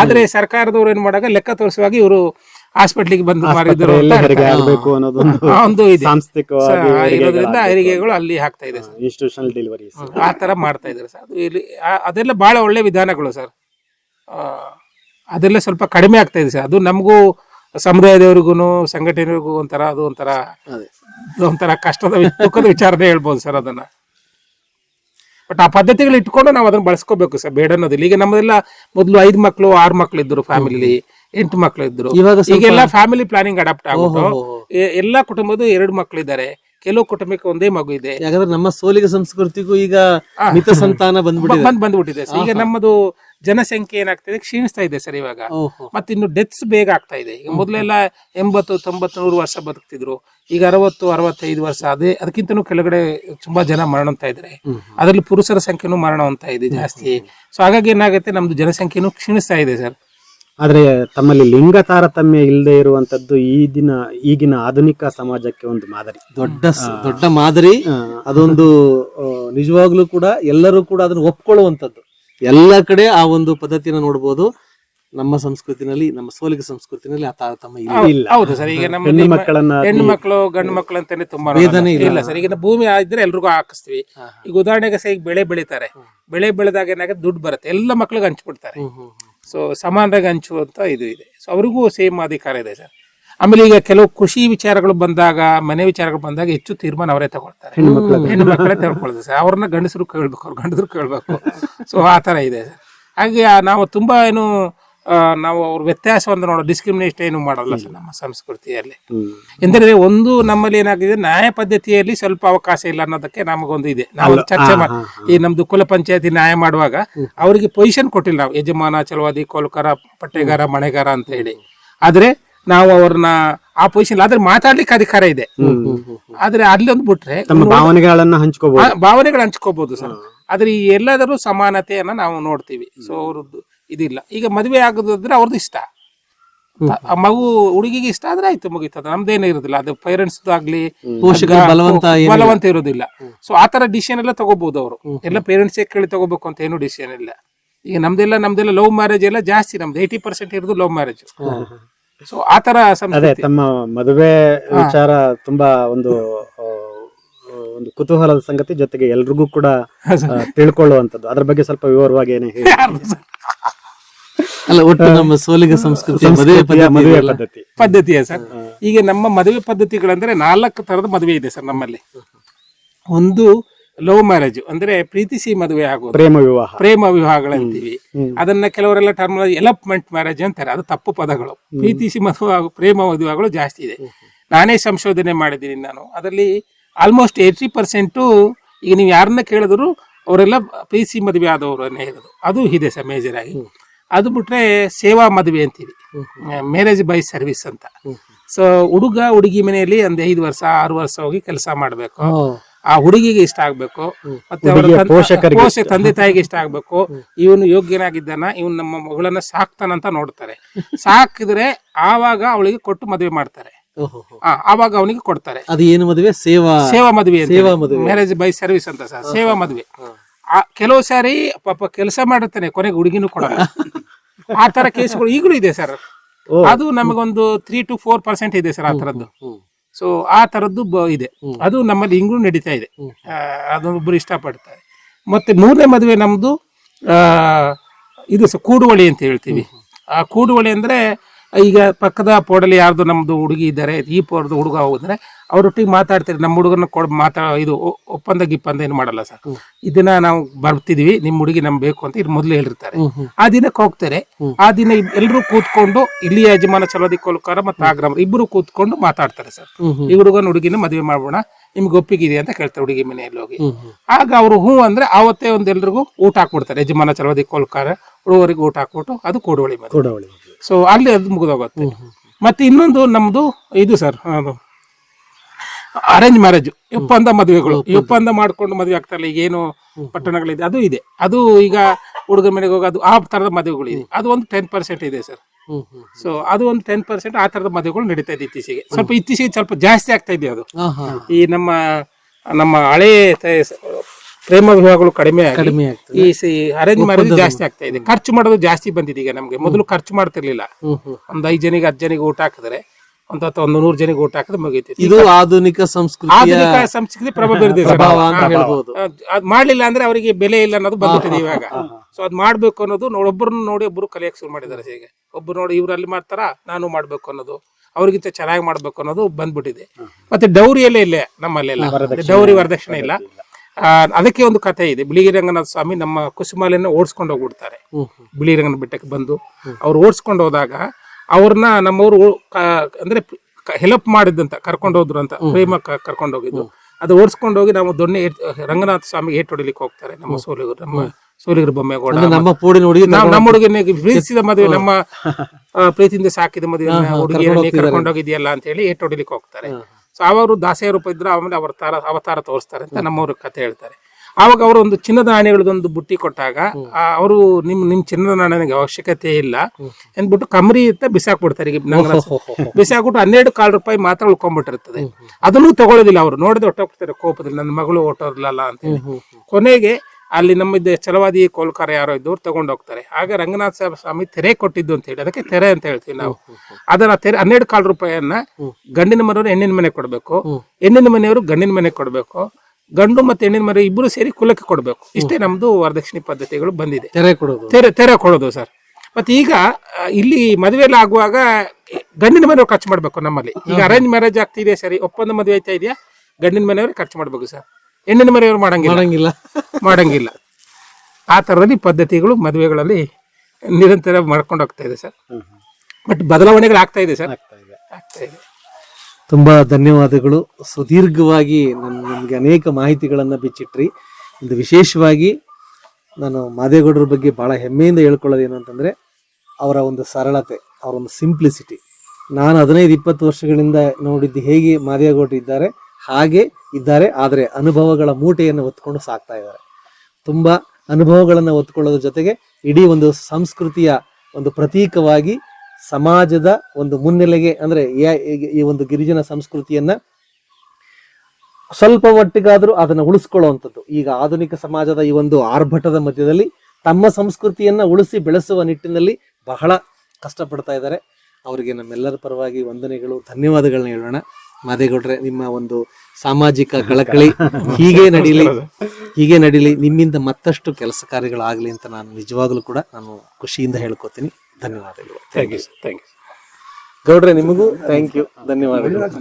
ಆದ್ರೆ ಸರ್ಕಾರದವ್ರು ಏನ್ ಮಾಡಾಗ ಲೆಕ್ಕ ತೋರಿಸುವಾಗ ಇವರು ಹಾಸ್ಪಿಟ್ಲಿಗೆ ಬಂದು ಮಾರಿದ್ರು *laughs* ಒಂದು ಇದೆ. ಇರೋದ್ರಿಂದ ಹೆರಿಗೆಗಳು ಅಲ್ಲಿ ಹಾಕ್ತಾ ಇದೆ ಸರ್. ಇನ್ಸ್ಟಿಟ್ಯೂಷನಲ್ ಡೆಲಿವರೀಸ್ ಆ ತರ ಮಾಡ್ತಾ ಇದ್ದಾರೆ ಸರ್. ಅದು ಇಲ್ಲಿ ಅದೆಲ್ಲ ಬಹಳ ಒಳ್ಳೆ ವಿಧಾನಗಳು ಸರ್. ಅದೆಲ್ಲ ಸ್ವಲ್ಪ ಕಡಿಮೆ ಆಗ್ತಾ ಇದೆ ಸರ್. ಅದು ನಮಗೂ ಸಮುದಾಯದವ್ರಿಗೂ ಸಂಘಟನೆಗೂ ಒಂಥರ ಅದು ಒಂಥರ ಒಂಥರ ಕಷ್ಟದ ದುಃಖದ ವಿಚಾರನೇ ಹೇಳ್ಬೋದು ಸರ್ ಅದನ್ನ. ಬಟ್ ಆ ಪದ್ಧತಿಗಳು ಇಟ್ಕೊಂಡು ನಾವು ಅದನ್ನ ಬಳಸ್ಕೋಬೇಕು ಸರ್ ಬೇಡ ಅನ್ನೋದಿಲ್ಲ ಈಗ ನಮ್ಮದೆಲ್ಲ ಮೊದಲು ಐದು ಮಕ್ಕಳು ಆರು ಮಕ್ಕಳು ಇದ್ರು ಫ್ಯಾಮಿಲಿ ಎಂಟು ಮಕ್ಕಳು ಇದ್ರು ಈಗೆಲ್ಲ ಫ್ಯಾಮಿಲಿ ಪ್ಲಾನಿಂಗ್ ಅಡಾಪ್ಟ್ ಆಗುತ್ತೆ ಎಲ್ಲಾ ಕುಟುಂಬದ ಎರಡು ಮಕ್ಕಳಿದ್ದಾರೆ ಕೆಲವು ಕುಟುಂಬಕ್ಕೆ ಒಂದೇ ಮಗು ಇದೆ. ಯಾಕಂದ್ರೆ ನಮ್ಮ ಸೋಲಿಗ ಸಂಸ್ಕೃತಿಗೂ ಈಗ. ಮಿತ ಸಂತಾನ ಬಂದ್ಬಿಟ್ಟಿದೆ. ಬಂದ್ ಬಂದ್ಬಿಟ್ಟಿದೆ. ಈಗ ನಮ್ಮದು ಜನಸಂಖ್ಯೆ ಏನಾಗ್ತಿದೆ? ಕ್ಷೀಣಿಸ್ತಾ ಇದೆ ಸರ್ ಇವಾಗ. ಮತ್ತೆ ಇನ್ನು ಡೆತ್ಸ್ ಬೇಗ ಆಗ್ತಾ ಇದೆ. ಈಗ ಮೊದಲೆಲ್ಲ ಎಂಬತ್ತು ತೊಂಬತ್ತು ನೂರು ವರ್ಷ ಬದುಕ್ತಿದ್ರು. ಈಗ ಅರವತ್ತು ಅರವತ್ತೈದು ವರ್ಷ ಅದೇ ಅದಕ್ಕಿಂತನೂ ಕೆಳಗಡೆ ತುಂಬಾ ಜನ ಮರಣ ಅಂತ ಇದ್ದಾರೆ ಅದರಲ್ಲಿ ಪುರುಷರ ಸಂಖ್ಯೆನೂ ಮರಣ ಅಂತ ಇದೆ ಜಾಸ್ತಿ. ಸೊ ಹಾಗಾಗಿ ಏನಾಗುತ್ತೆ? ನಮ್ದು ಜನಸಂಖ್ಯೆನೂ ಕ್ಷೀಣಿಸ್ತಾ ಇದೆ ಸರ್. ಆದ್ರೆ ತಮ್ಮಲ್ಲಿ ಲಿಂಗ ತಾರತಮ್ಯ ಇಲ್ಲದೆ ಇರುವಂತದ್ದು ಈ ದಿನ ಈಗಿನ ಆಧುನಿಕ ಸಮಾಜಕ್ಕೆ ಒಂದು ಮಾದರಿ. ದೊಡ್ಡ ದೊಡ್ಡ ಮಾದರಿ. ಅದೊಂದು ನಿಜವಾಗ್ಲೂ ಕೂಡ ಎಲ್ಲರೂ ಕೂಡ ಅದನ್ನ ಒಪ್ಕೊಳ್ಳುವಂಥದ್ದು ಎಲ್ಲ ಕಡೆ ಆ ಒಂದು ಪದ್ಧತಿನ ನೋಡ್ಬೋದು. ನಮ್ಮ ಸಂಸ್ಕೃತಿನಲ್ಲಿ ನಮ್ಮ ಸೋಲಿಗೆ ಸಂಸ್ಕೃತಿನಲ್ಲಿ ಆ ತಾರತಮ್ಯ ಇಲ್ಲ ಇಲ್ಲ. ಹೌದು ಸರ್. ಈಗ ನಮ್ಮ ಹೆಣ್ಣು ಮಕ್ಕಳನ್ನ ಹೆಣ್ಣು ಮಕ್ಕಳು ಗಂಡು ಮಕ್ಕಳು ಅಂತಾನೆ ತುಂಬಾ ಭೇದನೇ ನೋಡಲ್ಲ. ಇಲ್ಲ. ಇಲ್ಲ ಸರ್. ಈಗ ನಾವು ಭೂಮಿ ಆದ್ರೆ ಎಲ್ರಿಗೂ ಹಾಕಿಸ್ತೀವಿ. ಹಾ, ಹಾ. ಈಗ ಉದಾಹರಣೆಗೆ ಸರ್ ಈಗ ಬೆಳೆ ಬೆಳಿತಾರೆ. ಬೆಳೆ ಬೆಳೆದಾಗ ಏನಾಗ ದುಡ್ಡು ಬರುತ್ತೆ. ಎಲ್ಲ ಮಕ್ಳಿಗೆ ಹಂಚ್ಬಿಡ್ತಾರೆ. ಹ್ಮ್, ಹ್ಮ್, ಹ್ಮ್. ಸೊ ಸಮಾನವಾಗಿ ಹಂಚುವಂತ ಇದು ಇದೆ. ಸೊ ಅವ್ರಿಗೂ ಸೇಮ್ ಅಧಿಕಾರ ಇದೆ ಸರ್. ಆಮೇಲೆ ಈಗ ಕೆಲವು ಕೃಷಿ ವಿಚಾರಗಳು ಬಂದಾಗ ಮನೆ ವಿಚಾರಗಳು ಬಂದಾಗ ಹೆಚ್ಚು ತೀರ್ಮಾನ ಅವರೇ ತಗೊಳ್ತಾರೆ. ಹೆಣ್ಣು ಮಕ್ಕಳೇ ತಗೊಳ್ತಾರೆ ಸರ್. ಅವ್ರನ್ನ ಗಂಡಸರು ಕೇಳ್ಬೇಕು ಅವ್ರು ಗಂಡಸರು ಕೇಳ್ಬೇಕು. ಸೊ ಆ ತರ ಇದೆ ಸರ್. ಹಾಗೆ ನಾವು ತುಂಬಾ ಏನು ನಾವು ಅವ್ರ ವ್ಯತ್ಯಾಸವನ್ನು ನೋಡೋ ಡಿಸ್ಕ್ರಿಮಿನೇಷನ್ ಏನು ಮಾಡಲ್ಲ ಸರ್ ನಮ್ಮ ಸಂಸ್ಕೃತಿಯಲ್ಲಿ. ಎಂದರೆ ಒಂದು ನಮ್ಮಲ್ಲಿ ಏನಾಗಿದೆ ನ್ಯಾಯ ಪದ್ಧತಿಯಲ್ಲಿ ಸ್ವಲ್ಪ ಅವಕಾಶ ಇಲ್ಲ ಅನ್ನೋದಕ್ಕೆ ನಮಗೊಂದು ಇದೆ. ನಾವು ಚರ್ಚೆ ಈ ನಮ್ದು ಕುಲ ಪಂಚಾಯತಿ ನ್ಯಾಯ ಮಾಡುವಾಗ ಅವರಿಗೆ ಪೊಸಿಷನ್ ಕೊಟ್ಟಿಲ್ಲ ನಾವು. ಯಜಮಾನ ಚಲವಾದಿ ಕೋಲ್ಕರ ಪಟ್ಟೆಗಾರ ಮಣೆಗಾರ ಅಂತ ಹೇಳಿ. ಆದ್ರೆ ನಾವು ಅವ್ರನ್ನ ಆ ಪೊಸಿಷನ್ ಆದ್ರೆ ಮಾತಾಡ್ಲಿಕ್ಕೆ ಅಧಿಕಾರ ಇದೆ. ಆದ್ರೆ ಅಲ್ಲಿ ಒಂದು ಬಿಟ್ರೆ ತಮ್ಮ ಭಾವನೆಗಳನ್ನ ಹಂಚ್ಕೋಬಹುದು ಭಾವನೆಗಳು ಹಂಚ್ಕೋಬಹುದು ಸರ್. ಆದ್ರೆ ಈ ಎಲ್ಲದರೂ ಸಮಾನತೆಯನ್ನ ನಾವು ನೋಡ್ತೀವಿ. ಸೊ ಅವ್ರದ್ದು ಇದಿಲ್ಲ. ಈಗ ಮದುವೆ ಆಗೋದಾದ್ರೆ ಅವ್ರದ್ದು ಇಷ್ಟ. ಆ ಮಗು ಹುಡುಗಿಗೆ ಇಷ್ಟ ಆದ್ರೆ ಆಯ್ತು ಮುಗೀತದ. ನಮ್ದೇನು ಇರೋದಿಲ್ಲ. ಅದು ಪೇರೆಂಟ್ಸ್ ಆಗ್ಲಿ ಪೋಷಕರ ಬಲವಂತ ಇರೋದಿಲ್ಲ. ಸೊ ಆತರ ತರ ಡಿಸಿಷನ್ ಎಲ್ಲ ತಗೋಬಹುದು ಅವರು. ಎಲ್ಲ ಪೇರೆಂಟ್ಸ್ ಕೇಳಿ ತಗೋಬೇಕು ಅಂತ ಏನು ಡಿಸಿಷನ್ ಇಲ್ಲ. ಈಗ ನಮ್ದೆಲ್ಲ ನಮ್ದೆಲ್ಲ ಲವ್ ಮ್ಯಾರೇಜ್ ಎಲ್ಲ ಜಾಸ್ತಿ ನಮ್ದು. ಏಯ್ಟಿ ಪರ್ಸೆಂಟ್ ಇರೋದು ಲವ್ ಮ್ಯಾರೇಜ್ ಸೊ ಆತರ ತರ ಅದೇ ತಮ್ಮ ಮದುವೆ ವಿಚಾರ ತುಂಬಾ ಒಂದು ಒಂದು ಕುತೂಹಲದ ಸಂಗತಿ ಜೊತೆಗೆ ಎಲ್ರಿಗೂ ಕೂಡ *laughs* ತಿಳ್ಕೊಳ್ಳುವಂತದ್ದು ಅದ್ರ ಬಗ್ಗೆ ಸ್ವಲ್ಪ ವಿವರವಾಗಿ ಏನೇ ಹೇಳಿ. ಅಲ್ಲ ಒಟ್ಟು ನಮ್ಮ ಸೋಲಿಗ ಸಂಸ್ಕೃತಿ ಮದುವೆ ಪದ್ಧತಿ ಪದ್ಧತಿಯ ಸರ್. ಈಗ ನಮ್ಮ ಮದುವೆ ಪದ್ಧತಿಗಳಂದ್ರೆ ನಾಲ್ಕು ತರದ ಮದುವೆ ಇದೆ ಸರ್ ನಮ್ಮಲ್ಲಿ. ಒಂದು ಲವ್ ಮ್ಯಾರೇಜ್ ಅಂದ್ರೆ ಪ್ರೀತಿಸಿ ಮದುವೆ ಆಗೋದು ಪ್ರೇಮ ವಿವಾಹ. ಪ್ರೇಮ ವಿವಾಹಗಳಂತೀವಿ. ಅದನ್ನ ಕೆಲವರೆಲ್ಲ ಟರ್ಮ್ ಎಲಪ್ಮೆಂಟ್ ಮ್ಯಾರೇಜ್ ಅಂತಾರೆ. ಅದು ತಪ್ಪು ಪದಗಳು. ಪ್ರೀತಿಸಿ ಮದುವೆ ಪ್ರೇಮ ಮದುವೆಗಳು ಜಾಸ್ತಿ ಇದೆ. ನಾನೇ ಸಂಶೋಧನೆ ಮಾಡಿದ್ದೀನಿ ನಾನು. ಅದರಲ್ಲಿ ಆಲ್ಮೋಸ್ಟ್ ಏಯ್ಟಿ ಪರ್ಸೆಂಟು ಈಗ ನೀವು ಯಾರನ್ನ ಕೇಳಿದ್ರು ಅವರೆಲ್ಲ ಪ್ರೀತಿಸಿ ಮದುವೆ ಆದವರನ್ನೇ ಇರೋದು ಅದು ಇದೆ ಸರ್ ಮೇಜರ್ ಆಗಿ. ಅದು ಬಿಟ್ರೆ ಸೇವಾ ಮದುವೆ ಅಂತೀವಿ. ಮ್ಯಾರೇಜ್ ಬೈ ಸರ್ವಿಸ್ ಅಂತ. ಸೊ ಹುಡುಗ ಹುಡುಗಿ ಮನೆಯಲ್ಲಿ ಒಂದು ಐದು ವರ್ಷ ಆರು ವರ್ಷ ಹೋಗಿ ಕೆಲಸ ಮಾಡಬೇಕು. ಆ ಹುಡುಗಿಗೆ ಇಷ್ಟ ಆಗ್ಬೇಕು. ಮತ್ತೆ ಅವರ ಹುಡುಗಿಯ ತನ್- ಪೋಷಕರಿಗೆ ಪೋಷಕ ತಂದೆ ತಾಯಿಗೆ ಇಷ್ಟ ಆಗ್ಬೇಕು. ಇವನು ಯೋಗ್ಯನಾಗಿದ್ದಾನ ಇವನು ನಮ್ಮ ಮಗಳನ್ನ ಸಾಕ್ತಾನಂತ ನೋಡ್ತಾರೆ. *laughs* ಸಾಕಿದ್ರೆ ಆವಾಗ ಅವಳಿಗೆ ಕೊಟ್ಟು ಮದುವೆ ಮಾಡ್ತಾರೆ. ಓಹೋ, ಆ, ಆವಾಗ ಅವನಿಗೆ ಕೊಡ್ತಾರೆ. ಅದು ಏನು ಮದುವೆ? ಸೇವಾ ಸೇವಾ ಮದುವೆ ಸೇವಾ ಮದುವೆ. ಮ್ಯಾರೇಜ್ ಬೈ ಸರ್ವಿಸ್ ಅಂತ ಸರ್. ಸೇವಾ ಮದುವೆ. ಆ ಕೆಲವು ಸಾರಿ ಪಾಪ ಕೆಲಸ ಮಾಡುತ್ತಾನೆ ಕೊನೆಗೆ ಹುಡುಗಿನೂ ಕೊಡಲ್ಲ. *laughs* ಆ ತರ ಕೇಸ್ಗಳು ಈಗಲೂ ಇದೆ ಸರ್. ಓ. ಅದು ನಮಗೊಂದು ತ್ರೀ ಟು ಫೋರ್ ಪರ್ಸೆಂಟ್ ಇದೆ ಸರ್ ಆ ತರದ್ದು. ಸೊ ಆ ತರದ್ದು ಬ- ಇದೆ. ಅದು ನಮ್ಮಲ್ಲಿ ಹಿಂಗೂ ನಡೀತಾ ಇದೆ. ಅದೊಬ್ಬರು ಇಷ್ಟಪಡ್ತಾರೆ. ಮತ್ತೆ ಮೂರನೇ ಮದುವೆ ನಮ್ಮದು ಆ, ಇದು ಸ ಕೂಡುವಳಿ ಅಂತ ಹೇಳ್ತೀವಿ. ಆ ಕೂಡುವಳಿ ಅಂದ್ರೆ ಈಗ ಪಕ್ಕದ ಪೋಡಲ್ಲಿ ಯಾರ್ದು ನಮ್ದು ಹುಡುಗಿ ಇದ್ದಾರೆ ಈ ಪೋರ್ದು ಹುಡುಗ ಹೋದ್ರೆ ಅವ್ರೊಟ್ಟಿಗೆ ಮಾತಾಡ್ತಾರೆ. ನಮ್ಮ ಹುಡುಗನ ಕೊಡ್ ಮಾತಾ ಇದು ಒಪ್ಪಂದ ಗಿಪ್ಪಂದ ಏನು ಮಾಡಲ್ಲ ಸರ್. ಇದನ್ನ ನಾವು ಬರ್ತಿದೀವಿ ನಿಮ್ಮ ಹುಡುಗಿ ನಮ್ಗೆ ಬೇಕು ಅಂತ ಇದು ಮೊದಲು ಹೇಳಿರ್ತಾರೆ. ಆ ದಿನಕ್ಕೆ ಹೋಗ್ತಾರೆ. ಆ ದಿನ ಎಲ್ಲರೂ ಕೂತ್ಕೊಂಡು ಇಲ್ಲಿ ಯಜಮಾನ ಚಲೋದಿ ಕೋಲ್ಕಾರ ಆ ಗ್ರಾಮ ಇಬ್ಬರು ಕೂತ್ಕೊಂಡು ಮಾತಾಡ್ತಾರೆ ಸರ್. ಈ ಹುಡುಗನ ಹುಡುಗಿನ ಮದುವೆ ಮಾಡೋಣ ನಿಮ್ಗೆ ಒಪ್ಪಿಗಿದೆ ಅಂತ ಕೇಳ್ತಾರೆ ಹುಡುಗಿ ಮನೆಯಲ್ಲಿ ಹೋಗಿ. ಆಗ ಅವರು ಹೂ ಅಂದ್ರೆ ಆವತ್ತೇ ಒಂದ್ ಎಲ್ರಿಗೂ ಊಟ ಹಾಕ್ಬಿಡ್ತಾರೆ. ಯಜಮಾನ ಚಲೋದಿ ಕೋಲ್ಕಾರ ಹುಡುಗರಿಗೆ ಊಟ ಹಾಕ್ಬಿಟ್ಟು ಅದು ಕೋಡೋಳಿ ಮದುವೆ. ಕೂಡವಳಿ ಸೊ ಅಲ್ಲಿ ಅದು ಮುಗಿದೋಗುತ್ತೆ. ಮತ್ತೆ ಇನ್ನೊಂದು ನಮ್ದು ಇದು ಸರ್ ಅದು ಅರೇಂಜ್ ಮ್ಯಾರೇಜ್ ಒಪ್ಪಂದ ಮದುವೆಗಳು. ಈ ಒಪ್ಪಂದ ಮಾಡ್ಕೊಂಡು ಮದುವೆ ಆಗ್ತಾರಲ್ಲ ಈಗ ಏನು ಪಟ್ಟಣಗಳಿದೆ ಅದು ಇದೆ. ಅದು ಈಗ ಹುಡುಗರ ಮನೆಗೆ ಹೋಗೋದು ಆ ತರದ ಮದುವೆಗಳು ಇದೆ. ಅದು ಒಂದು ಟೆನ್ ಪರ್ಸೆಂಟ್ ಇದೆ ಸರ್. ಸೊ ಅದು ಒಂದು ಟೆನ್ ಪರ್ಸೆಂಟ್ ಆ ತರದ ಮದುವೆಗಳು ನಡೀತಾ ಇದೆ ಇತ್ತೀಚೆಗೆ. ಸ್ವಲ್ಪ ಇತ್ತೀಚೆಗೆ ಸ್ವಲ್ಪ ಜಾಸ್ತಿ ಆಗ್ತಾ ಇದೆ ಅದು. ಈ ನಮ್ಮ ನಮ್ಮ ಹಳೆ ಪ್ರೇಮ ವಿವಾಹಗಳು ಕಡಿಮೆ ಕಡಿಮೆ ಈ ಅರೇಂಜ್ ಮ್ಯಾರೇಜ್ ಜಾಸ್ತಿ ಆಗ್ತಾ ಇದೆ. ಖರ್ಚು ಮಾಡೋದು ಜಾಸ್ತಿ ಬಂದಿದೆ ಈಗ ನಮ್ಗೆ. ಮೊದಲು ಖರ್ಚು ಮಾಡ್ತಿರ್ಲಿಲ್ಲ. ಒಂದ್ ಐದ್ ಜನಿಗೆ ಹತ್ತು ಜನಿಗೆ ಊಟ ಹಾಕಿದ್ರೆ ಒಂದ್ ಹತ್ತು ಒಂದು ನೂರು ಜನಿಗೆ ಊಟ ಹಾಕಿದ್ರೆ ಮುಗಿತೈತಿ ಇದು ಆಧುನಿಕ ಸಂಸ್ಕೃತಿ ಆಧುನಿಕ ಸಂಸ್ಕೃತಿ ಪ್ರಭಾವ ಬೀರಿದೆ ಸರ್. ಅದ್- ಮಾಡ್ಲಿಲ್ಲ ಅಂದ್ರೆ ಅವರಿಗೆ ಬೆಲೆ ಇಲ್ಲ ಅನ್ನೋದು ಬಂದ್ಬಿಟ್ಟಿದೆ ಇವಾಗ. ಸೊ ಅದ್ ಮಾಡ್ಬೇಕು ಅನ್ನೋದು ಒಬ್ಬರನ್ನು ನೋಡಿ ಒಬ್ರು ಕಲಿಯಕ್ ಶುರು ಮಾಡಿದ್ದಾರೆ ಈಗ. ಒಬ್ರು ನೋಡಿ ಇವ್ರಲ್ಲಿ ಮಾಡ್ತಾರ ನಾನು ಮಾಡ್ಬೇಕು ಅನ್ನೋದು. ಅವ್ರಿಗಿಂತ ಚೆನ್ನಾಗಿ ಮಾಡ್ಬೇಕು ಅನ್ನೋದು ಬಂದ್ಬಿಟ್ಟಿದೆ. ಮತ್ತೆ ಡೌರಿಯಲ್ಲೇ ಇಲ್ಲೇ ನಮ್ಮಲ್ಲೆಲ್ಲ. ಡೌರಿ ವರದಕ್ಷಿಣೆ ಇಲ್ಲ. ಅದಕ್ಕೆ ಒಂದು ಕಥೆ ಇದೆ. ಬಿಳಿಗಿ ರಂಗನಾಥ ಸ್ವಾಮಿ ನಮ್ಮ ಕುಸುಮಾಲೆಯನ್ನ ಓಡಿಸ್ಕೊಂಡು ಹೋಗ್ಬಿಡ್ತಾರೆ. ಬಿಳಿ ರಂಗನ ಬೆಟ್ಟಕ್ಕೆ ಬಂದು. ಅವ್ರು ಓಡಿಸ್ಕೊಂಡು ಹೋದಾಗ ಅವ್ರನ್ನ ನಮ್ಮವರು ಅಂದ್ರೆ ಹೆಲ್ಪ್ ಮಾಡಿದ್ದಂತ ಕರ್ಕೊಂಡು ಹೋದ್ರು ಅಂತ ಪ್ರೇಮ ಕರ್ಕೊಂಡು ಹೋಗಿದ್ದು. ಅದು ಓಡಿಸ್ಕೊಂಡು ಹೋಗಿ ನಾವು ದೊಣ್ಣೆ ರಂಗನಾಥ ಸ್ವಾಮಿ ಏಟ್ ಹೊಡಿಲಿಕ್ಕೆ ಹೋಗ್ತಾರೆ ನಮ್ಮ ಸೋಲಿಗರು ನಮ್ಮ ಸೋಲಿಗರು ಬೊಮ್ಮೆಗೌಡ ನಮ್ಮ ಪೋಡಿನ ಹುಡುಗಿ ನಾವು ನಮ್ಮ ಹುಡುಗನಿಗೆ ಪ್ರೀತಿಸಿದ ಮದುವೆ ನಮ್ಮ ಪ್ರೀತಿಯಿಂದ ಸಾಕಿದ ಮದುವೆ ಹುಡುಗಿಯನ್ನೇ ಕರ್ಕೊಂಡು ಹೋಗಿದೆಯಲ್ಲ ಅಂತ ಹೇಳಿ ಏಟ್ ಹೊಡಿಲಿಕ್ಕೆ ಹೋಗ್ತಾರೆ. ಸೊ ಅವರು ದಾಸೆಯ ರೂಪ ಇದ್ರೆ ಆಮೇಲೆ ಅವರ ತಾರ ಅವತಾರ ತೋರಿಸ್ತಾರೆ ಅಂತ ನಮ್ಮವರು ಕಥೆ ಹೇಳ್ತಾರೆ. ಆವಾಗ ಅವರು ಒಂದು ಚಿನ್ನದ ನಾಣ್ಯಗಳದೊಂದು ಬುಟ್ಟಿ ಕೊಟ್ಟಾಗ ಅವರು ನಿಮ್ ನಿಮ್ ಚಿನ್ನದ ನಾಣ್ಯನಿಗೆ ಅವಶ್ಯಕತೆ ಇಲ್ಲ. ಅಂದ್ಬಿಟ್ಟು ಕಮರಿ ಅಂತ ಬಿಸಾಕ್ಬಿಡ್ತಾರೆ. ಈಗ *laughs* ಬಿಸಾಕ್ಬಿಟ್ಟು ಹನ್ನೆರಡು ಕಾಲು ರೂಪಾಯಿ ಮಾತ್ರ ಉಳ್ಕೊಂಡ್ಬಿಟ್ಟಿರ್ತದೆ ಅದನ್ನು ತಗೊಳ್ಳೋದಿಲ್ಲ ಅವರು. ನೋಡಿದ್ರೆ ಹೊಟ್ಟೋಗ್ತಾರೆ ಕೋಪದಲ್ಲಿ. ನನ್ನ ಮಗಳು ಹೊಟ್ಟೋರ್ಲಲ್ಲ ಅಂತ ಹೇಳಿ. ಕೊನೆಗೆ ಅಲ್ಲಿ ನಮ್ಮಿದ್ದ ಛಲವಾದಿ ಕೋಲ್ಕಾರ ಯಾರೋ ಇದ್ದವ್ರು ತಗೊಂಡು ಹೋಗ್ತಾರೆ. ಆಗ ರಂಗನಾಥ ಸಾಹೇಬ ಸ್ವಾಮಿ ತೆರೆ ಕೊಟ್ಟಿದ್ದು ಅಂತ ಹೇಳಿ ಅದಕ್ಕೆ ತೆರೆ ಅಂತ ಹೇಳ್ತೀವಿ ನಾವು. ಅದನ್ನ ತೆರೆ ಹನ್ನೆರಡು ಕಾಲು ರೂಪಾಯಿಯನ್ನ ಗಂಡಿನ ಮನೆಯವರು ಹೆಣ್ಣಿನ ಮನೆ ಕೊಡ್ಬೇಕು. ಹೆಣ್ಣಿನ ಮನೆಯವರು ಗಂಡಿನ ಮನೆ ಕೊಡ್ಬೇಕು. ಗಂಡು ಮತ್ತೆ ಹೆಣ್ಣಿನ ಮನೆ ಇಬ್ಬರು ಸೇರಿ ಕುಲಕ್ಕೆ ಕೊಡ್ಬೇಕು. ಇಷ್ಟೇ ನಮ್ದು ವರದಕ್ಷಿಣೆ ಪದ್ಧತಿಗಳು ಬಂದಿದೆ. ತೆರೆ ಕೊಡೋದು. ತೆರೆ ತೆರೆ ಕೊಡೋದು ಸರ್. ಮತ್ತೆ ಈಗ ಇಲ್ಲಿ ಮದುವೆ ಎಲ್ಲ ಆಗುವಾಗ ಗಂಡಿನ ಮನೆಯವ್ರು ಖರ್ಚು ಮಾಡ್ಬೇಕು ನಮ್ಮಲ್ಲಿ. ಈಗ ಅರೇಂಜ್ ಮ್ಯಾರೇಜ್ ಆಗ್ತಿದೆ ಸರಿ ಒಪ್ಪಂದ ಮದುವೆ ಆಯ್ತಾ ಇದೆಯಾ? ಗಂಡಿನ ಮನೆಯವರು ಖರ್ಚು ಮಾಡ್ಬೇಕು ಸರ್. ಹೆಣ್ಣಿನ ಮನೆಯವರು ಮಾಡಂಗಿಲ್ಲ. ಮಾಡಂಗಿಲ್ಲ. ಮಾಡಂಗಿಲ್ಲ. ಆ ಥರದಲ್ಲಿ ಪದ್ಧತಿಗಳು ಮದುವೆಗಳಲ್ಲಿ ನಿರಂತರ ಮಾಡ್ಕೊಂಡು ಹೋಗ್ತಾ ಇದೆ ಸರ್. ಬಟ್ ಬದಲಾವಣೆಗಳು ಆಗ್ತಾ ಇದೆ ಸರ್. ಆಗ್ತಾ ಇದೆ. ಆಗ್ತಾ ಇದೆ. ತುಂಬಾ ಧನ್ಯವಾದಗಳು. ಸುದೀರ್ಘವಾಗಿ ನನ್ನ ನಿಮಗೆ ಅನೇಕ ಮಾಹಿತಿಗಳನ್ನು ಬಿಚ್ಚಿಟ್ರಿ. ಇದು ವಿಶೇಷವಾಗಿ ನಾನು ಮಾದೇಗೌಡರ ಬಗ್ಗೆ ಬಹಳ ಹೆಮ್ಮೆಯಿಂದ ಹೇಳ್ಕೊಳ್ಳೋದು ಏನು ಅಂತಂದರೆ ಅವರ ಒಂದು ಸರಳತೆ ಅವರ ಒಂದು ಸಿಂಪ್ಲಿಸಿಟಿ ನಾನು ಹದಿನೈದು ಇಪ್ಪತ್ತು ವರ್ಷಗಳಿಂದ ನೋಡಿದ್ದು ಹೇಗೆ ಮಾದೇಗೌಡರು ಇದ್ದಾರೆ. ಹಾಗೆ ಇದ್ದಾರೆ, ಆದರೆ ಅನುಭವಗಳ ಮೂಟೆಯನ್ನು ಹೊತ್ಕೊಂಡು ಸಾಕ್ತಾ ಇದ್ದಾರೆ. ತುಂಬ ಅನುಭವಗಳನ್ನು ಹೊತ್ಕೊಳ್ಳೋದ್ರ ಜೊತೆಗೆ ಇಡೀ ಒಂದು ಸಂಸ್ಕೃತಿಯ ಒಂದು ಪ್ರತೀಕವಾಗಿ ಸಮಾಜದ ಒಂದು ಮುನ್ನೆಲೆಗೆ ಅಂದ್ರೆ ಈ ಒಂದು ಗಿರಿಜನ ಸಂಸ್ಕೃತಿಯನ್ನ ಸ್ವಲ್ಪ ಮಟ್ಟಿಗಾದರೂ ಅದನ್ನ ಉಳಿಸ್ಕೊಳ್ಳುವಂಥದ್ದು. ಈಗ ಆಧುನಿಕ ಸಮಾಜದ ಈ ಒಂದು ಆರ್ಭಟದ ಮಧ್ಯದಲ್ಲಿ ತಮ್ಮ ಸಂಸ್ಕೃತಿಯನ್ನ ಉಳಿಸಿ ಬೆಳೆಸುವ ನಿಟ್ಟಿನಲ್ಲಿ ಬಹಳ ಕಷ್ಟಪಡ್ತಾ ಇದ್ದಾರೆ. ಅವರಿಗೆ ನಮ್ಮೆಲ್ಲರ ಪರವಾಗಿ ವಂದನೆಗಳು, ಧನ್ಯವಾದಗಳನ್ನ ಹೇಳೋಣ. ಮಾದೇಗೌಡ್ರೆ, ನಿಮ್ಮ ಒಂದು ಸಾಮಾಜಿಕ ಕಳಕಳಿ ಹೀಗೆ ನಡೀಲಿ ಹೀಗೆ ನಡೀಲಿ ನಿಮ್ಮಿಂದ ಮತ್ತಷ್ಟು ಕೆಲಸ ಕಾರ್ಯಗಳಾಗಲಿ ಅಂತ ನಾನು ನಿಜವಾಗ್ಲೂ ಕೂಡ ನಾನು ಖುಷಿಯಿಂದ ಹೇಳ್ಕೊತೀನಿ. ಧನ್ಯವಾದಗಳು. Thank you sir thank you ಗೌಡ್ರೆ ನಿಮಗೂ ಥ್ಯಾಂಕ್ ಯು ಧನ್ಯವಾದಗಳು.